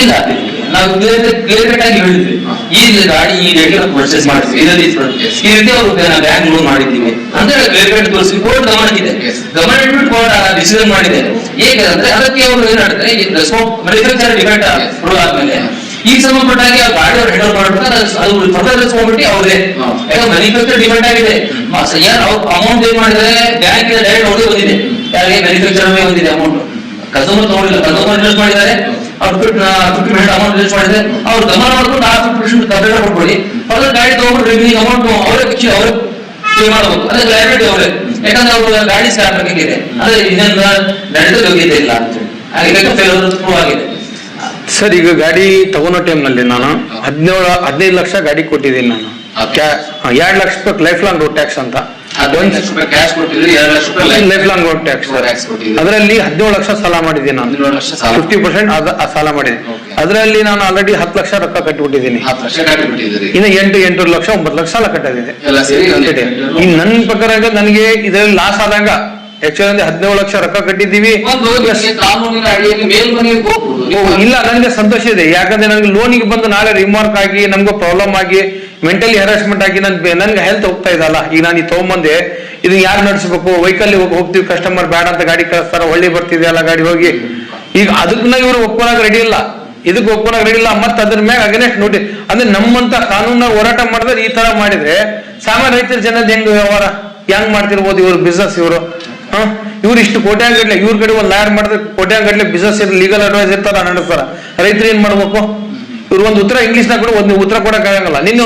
ಇಲ್ಲ. ನಾವು ಕ್ಲಿಯರ್ ಆಗಿ ಹೇಳಿದ್ವಿ. ಈ ಗಾಡಿ ಈ ರೇಟ್ ಪರ್ಚೇಸ್ ಮಾಡಿದ್ವಿ. ಇದರಲ್ಲಿ ಈ ರೀತಿ ಅವರು ಬ್ಯಾಂಕ್ ಲೋನ್ ಮಾಡಿದ್ದೀವಿ. ಅಂತ ಕ್ಲಿಯರ್ ಕಟ್ ತೋರಿಸಿ ಕೋರ್ಟ್ ಗಮನಕ್ಕಿದೆ. ಗಮನ ಇಟ್ಬಿಟ್ಟು ಕೋರ್ಟ್ ಡಿಸಿಷನ್ ಮಾಡಿದೆ. ಹೇಗಂದ್ರೆ ಅದಕ್ಕೆ ಅವರು ಏನ್ ಮಾಡ್ತಾರೆ? ಮ್ಯಾನುಫ್ಯಾಕ್ಚರ್ ಡಿಫೆಕ್ಟ್ ಪ್ರೂವ್ ಆದ್ಮೇಲೆ. ಈಗ ಸಂಬಂಧಪಟ್ಟಾಗಿ ಆ ಗಾಡಿ ಅವ್ರು ಹೆಂಡಲ್ ಮಾಡ್ಬಿಟ್ಟು ಅದು- ರೆಸ್ಪಾನ್ಸಿಬಿಲಿಟಿ ಅವ್ರದೇ. ಯಾಕಂದ್ರೆ ಮ್ಯಾನುಫ್ಯಾಕ್ಚರ್ ಡಿಫೆಕ್ಟ್ ಆಗಿದೆ. ಯಾರು ಅವ್ರ ಅಮೌಂಟ್ ಏನ್ ಮಾಡಿದ್ರೆ ಬ್ಯಾಂಕ್ ಡೈರೆಕ್ಟ್ ಅವ್ರಿಗೆ ಬಂದಿದೆ. ಯಾರಿಗೆ ಮ್ಯಾನುಫ್ಯಾಕ್ಚರ್ ಬಂದಿದೆ ಅಮೌಂಟ್ ಕಸ್ಟಮರ್ ತಗೊಂಡಿಲ್ಲ. ಕಸ್ಟಮರ್ ಇನ್ವೆಸ್ಟ್ ಮಾಡಿದ್ದಾರೆ. ಅವ್ರು ಪರ್ಸೆಂಟ್ ಅಮೌಂಟ್ ಇನ್ವೆಸ್ಟ್ ಮಾಡಿದ್ರೆ ಅವ್ರು ಗಮನ ಮಾಡ್ಕೊಂಡು ಆ ಪರ್ಸೆಂಟ್ ಕಂಪ್ಲೇಂಟ್ ಕೊಟ್ಬಿಡಿ. ಅವ್ರ ಗಾಡಿ ತಗೊಂಡ್ರು ರಿವ್ಯೂ ಅಮೌಂಟ್ ಅವರೇ ಕಿಚ್ಚಿ ಅವರೇ ಪೇ ಮಾಡಬೇಕು ಅದೇ ಲೈಬಿಲಿಟಿ ಅವರೇ. ಯಾಕಂದ್ರೆ ಅವ್ರ ಗಾಡಿ ಸ್ಕ್ರಾಪ್ ಅದೇ ಇನ್ನೊಂದು ನಡೆದ ಯೋಗ್ಯತೆ ಇಲ್ಲ ಅಂತ ಹೇಳಿ. ಹಾಗೆ ಬೇಕಾದ್ರೆ ಫೇಲ್ ಪ್ರೂವ್ ಆಗಿದೆ. ಸರ್ ಈಗ ಗಾಡಿ ತಗೊಳೋ ಟೈಮ್ನಲ್ಲಿ ನಾನು ಹದಿನೇಳು ಹದಿನೈದು ಲಕ್ಷ ಗಾಡಿ ಕೊಟ್ಟಿದ್ದೀನಿ ನಾನು. ಎರಡು ಲಕ್ಷ ರೂಪಾಯಿ ಲೈಫ್ ಲಾಂಗ್ ರೋಡ್ ಟ್ಯಾಕ್ಸ್ ಅಂತ. ಹದಿನೈದು ಲಕ್ಷ ರೂಪಾಯಿ ಕ್ಯಾಶ್ ಕೊಟ್ಟಿದ್ರಿ ಎರಡು ಲಕ್ಷ ರೂಪಾಯಿ life long road tax tax ಕೊಟ್ಟಿದ್ರಿ ಅದರಲ್ಲಿ ಹದಿನೇಳು ಲಕ್ಷ ಸಾಲ ಮಾಡಿದ್ದೀನಿ ನಾನು. ಹದಿನೇಳು ಲಕ್ಷ ಸಾಲ ಫಿಫ್ಟಿ ಪರ್ಸೆಂಟ್ ಸಾಲ ಮಾಡಿದ್ದೀನಿ. ಅದರಲ್ಲಿ ನಾನು ಆಲ್ರೆಡಿ ಹತ್ತು ಲಕ್ಷ ರೊಕ್ಕ ಕಟ್ಟಿಬಿಟ್ಟಿದ್ದೀನಿ. ಹತ್ತು ಲಕ್ಷ ಇನ್ನು ಎಂಟು ಎಂಟು ಲಕ್ಷ ಒಂಬತ್ತು ಲಕ್ಷ ಸಾಲ ಕಟ್ಟದಿದೆ ಎಲ್ಲ ಸೇರಿ ಈಗ ನನ್ನ ಪ್ರಕಾರ ನನಗೆ ಇದರಲ್ಲಿ ಲಾಸ್ ಆದಂಗ ಆಕ್ಚುಲಿ ಹದಿನೇಳು ಲಕ್ಷ ರೊಕ್ಕ ಕಟ್ಟಿದ್ದೀವಿ. ಇಲ್ಲ ನನಗೆ ಸಂತೋಷ ಇದೆ. ಯಾಕಂದ್ರೆ ನನಗೆ ಲೋನಿಗೆ ಬಂದು ನಾಳೆ ರಿಮಾರ್ಕ್ ಆಗಿ ನಮ್ಗೆ ಪ್ರಾಬ್ಲಮ್ ಆಗಿ ಮೆಂಟಲಿ ಹರಾಸ್ಮೆಂಟ್ ಆಗಿ ನನ್ ನನ್ಗೆ ಹೆಲ್ತ್ ಹೋಗ್ತಾ ಇದಲ್ಲ ಈಗ ನಾನು ಈ ತಗೊಂಬಂದೆ ಇದನ್ನ ಯಾರು ನಡೆಸಬೇಕು? ವೆಹಿಕಲ್ ಹೋಗ್ತೀವಿ ಕಸ್ಟಮರ್ ಬೇಡ ಅಂತ ಗಾಡಿ ಕಳಿಸ್ತಾರ ಒಳ್ಳೆ ಬರ್ತಿದೆಯಲ್ಲ ಗಾಡಿ ಹೋಗಿ. ಈಗ ಅದಕ್ಕನ್ನ ಇವರು ಒಪ್ಕೊಳಕ್ ರೆಡಿ ಇಲ್ಲ. ಇದಕ್ಕೆ ಒಪ್ಕೊಳಕ್ ರೆಡಿ ಇಲ್ಲ, ಮತ್ತೆ ಅದ್ರ ಮ್ಯಾಗ ಅಗೇನೆಸ್ಟ್ ನೋಡಿ ಅಂದ್ರೆ ನಮ್ಮಂತ ಕಾನೂನ ಹೋರಾಟ ಮಾಡಿದ್ರೆ ಈ ತರ ಮಾಡಿದ್ರೆ, ಸಾಮಾನ್ಯ ರೈತರ ಜನದ ಹೆಂಗ್ ವ್ಯವಹಾರ? ಹೆಂಗ್ ಮಾಡ್ತಿರ್ಬೋದು ಇವ್ರು ಬಿಸ್ನೆಸ್ ಇವರು? ಇವ್ರು ಇಷ್ಟು ಕೋಟ್ಯಾಂಗಟ್ಲೆ ಇವ್ರ ಕಡೆ ಒಂದು ಲಾಯರ್ ಮಾಡಿದ್ರೆ ಕೋಟ್ಯಾಂಗಟ್ಲೆ ಬಿಸ್ನೆಸ್ ಲೀಗಲ್ ಅಡ್ವೈಸ್ ಇರ್ತಾರ ನಡೆಸ್ತಾರ ರೈತರು ಏನ್ ಮಾಡ್ಬೇಕು? ಇವ್ರು ಒಂದು ಉತ್ತರ ಇಂಗ್ಲಿಷ್ ನಾಗ ಕೂಡ ಒಂದು ಉತ್ತರ ಕೊಡಕ್ ಆಗಂಗಿಲ್ಲ. ನಿನ್ನೆ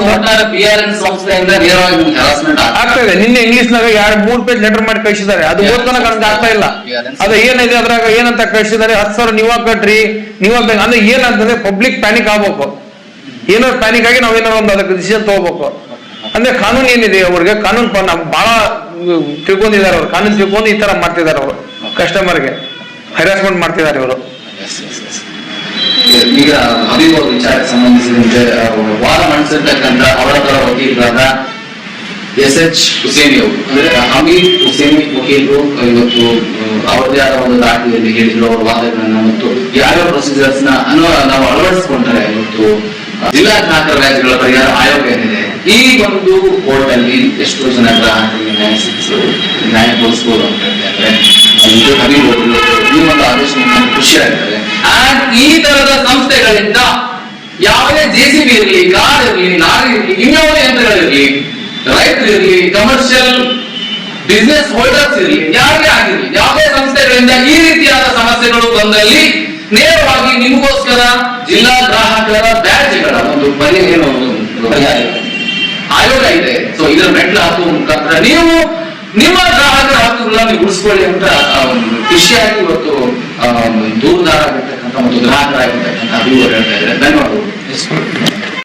ಆಗ್ತಾ ಇದೆ? ನಿನ್ನೆ ಇಂಗ್ಲಿಷ್ ನಾಗ ಎರಡ್ ಮೂರ್ ಪೇಜ್ ಲೆಟರ್ ಮಾಡಿ ಕಳಿಸಿದ್ದಾರೆ. ಅದು. ಓದ್ಕೊಳಕ್ ನನಗೆ ಆಗ್ತಾ ಇಲ್ಲ. ಅದು ಏನಿದೆ ಅದ್ರಾಗ ಏನಂತ ಕಳಿಸಿದ್ದಾರೆ? ಹತ್ತು ಸಾವಿರ ನೀವಾಗ ಕಟ್ರಿ ನೀವಾಗ ಅಂದ್ರೆ ಏನಂತಂದ್ರೆ ಪಬ್ಲಿಕ್ ಪ್ಯಾನಿಕ್ ಆಗ್ಬೇಕು. ಏನೋ ಪ್ಯಾನಿಕ್ ಆಗಿ ನಾವೇನೋ ಒಂದು ಅದಕ್ಕೆ ಡಿಸಿಷನ್ ತಗೋಬೇಕು. ಅಂದ್ರೆ ಕಾನೂನು ಏನಿದೆ ಅವ್ರಿಗೆ? ಕಾನೂನು ಬಹಳ ತಿಳ್ಕೊಂಡಿದ್ದಾರೆ ಅವ್ರು. ಕಾನೂನು ತಿಳ್ಕೊಂಡು ಈ ತರ ಮಾಡ್ತಿದ್ದಾರೆ ಅವರು. ಕಸ್ಟಮರ್ಗೆ ಹರಾಸ್ಮೆಂಟ್ ಮಾಡ್ತಿದ್ದಾರೆ ಇವರು. ಈಗ ಹದಿಮೂರು ವಿಚಾರಕ್ಕೆ ಸಂಬಂಧಿಸಿದಂತೆ ವಾದ ಮಂಡಿಸಿ ಮಾಡಿಸಿರ್ತಕ್ಕಂಥ ಅವರ ಪರ ವಕೀಲರಾದ ಎಸ್ ಎಚ್ ಹುಸೇನಿ ಅವರು, ಅಂದ್ರೆ ಹಮೀದ್ ಹುಸೇನಿ ವಕೀಲರು ಇವತ್ತು ಅವರದೇ ಆದ ಒಂದು ದಾಖಲೆಯಲ್ಲಿ ಹೇಳಿದ್ರು, ಅವರ ವಾದಗಳನ್ನ ಮತ್ತು ಯಾವ್ಯಾವ ಪ್ರೊಸೀಜರ್ಸ್ನ ನಾವು ಅಳವಡಿಸಿಕೊಂಡ್ರೆ ಇವತ್ತು ಜಿಲ್ಲಾ ಗ್ರಾಹಕರ ವ್ಯಾಜ್ಯಗಳ ಪರಿಹಾರ ಆಯೋಗ ಏನಿದೆ, ಈ ಒಂದು ಕೋರ್ಟ್ ಅಲ್ಲಿ ಎಷ್ಟೋ ಜನ ನ್ಯಾಯ ಸಿಕ್ಕಿಸಲು ನ್ಯಾಯ ತೋರಿಸಬಹುದು ಅಂತ ಹೇಳಿದ್ರೆ ಹಮೀದ್ ಅವರು ಈ ಒಂದು ಆದೇಶ ನಮ್ಗೆ ಖುಷಿ ಆಗ್ತದೆ ಅಂಡ್ ಈ ತರದ ಸಂಸ್ಥೆಗಳಿಂದ ಯಾವುದೇ ಜೆ ಸಿ ಬಿ ಇರಲಿ, ಕಾರ್ ಇರಲಿ, ಲಾರಿ ಇರಲಿ ಇನ್ಯಾವುದೇ ಯಂತ್ರಗಳಿರಲಿ ರೈತರು ಇರಲಿ ಕಮರ್ಷಿಯಲ್ ಬಿಸ್ನೆಸ್ ಹೋಲ್ಡರ್ಸ್ ಇರಲಿ ಯಾರೇ ಆಗಿರಲಿ, ಯಾವುದೇ ಸಂಸ್ಥೆಗಳಿಂದ ಈ ರೀತಿಯಾದ ಸಮಸ್ಯೆಗಳು ಬಂದಲ್ಲಿ ನೇರವಾಗಿ ನಿಮಗೋಸ್ಕರ ಜಿಲ್ಲಾ ಗ್ರಾಹಕರ ಬ್ಯಾಡ್ಜ್ಗಳ ಒಂದು ಬಗೆ ಏನು. ಆಯೋಗ ಇದೆ ಸೊ ಇದರ ಮೆಟ್ಲ ಹಾಕುವ ಮುಖಾಂತರ ನೀವು ನಿಮ್ಮ ಗ್ರಾಹಕರ ಹಕ್ಕುಗಳನ್ನ ನೀವು ಉಳಿಸ್ಕೊಳ್ಳಿ ಅಂತ ಒಂದು ಖುಷಿಯಾಗಿ ಇವತ್ತು ದೂರದಾರ ಆಗಿರ್ತಕ್ಕಂಥ ಒಂದು ಗ್ರಾಹಕರಾಗಿರ್ತಕ್ಕಂಥ ಅಭಿವೃದ್ಧಿ ಹೇಳ್ತಾ ಇದ್ದಾರೆ. ಧನ್ಯವಾದಗಳು.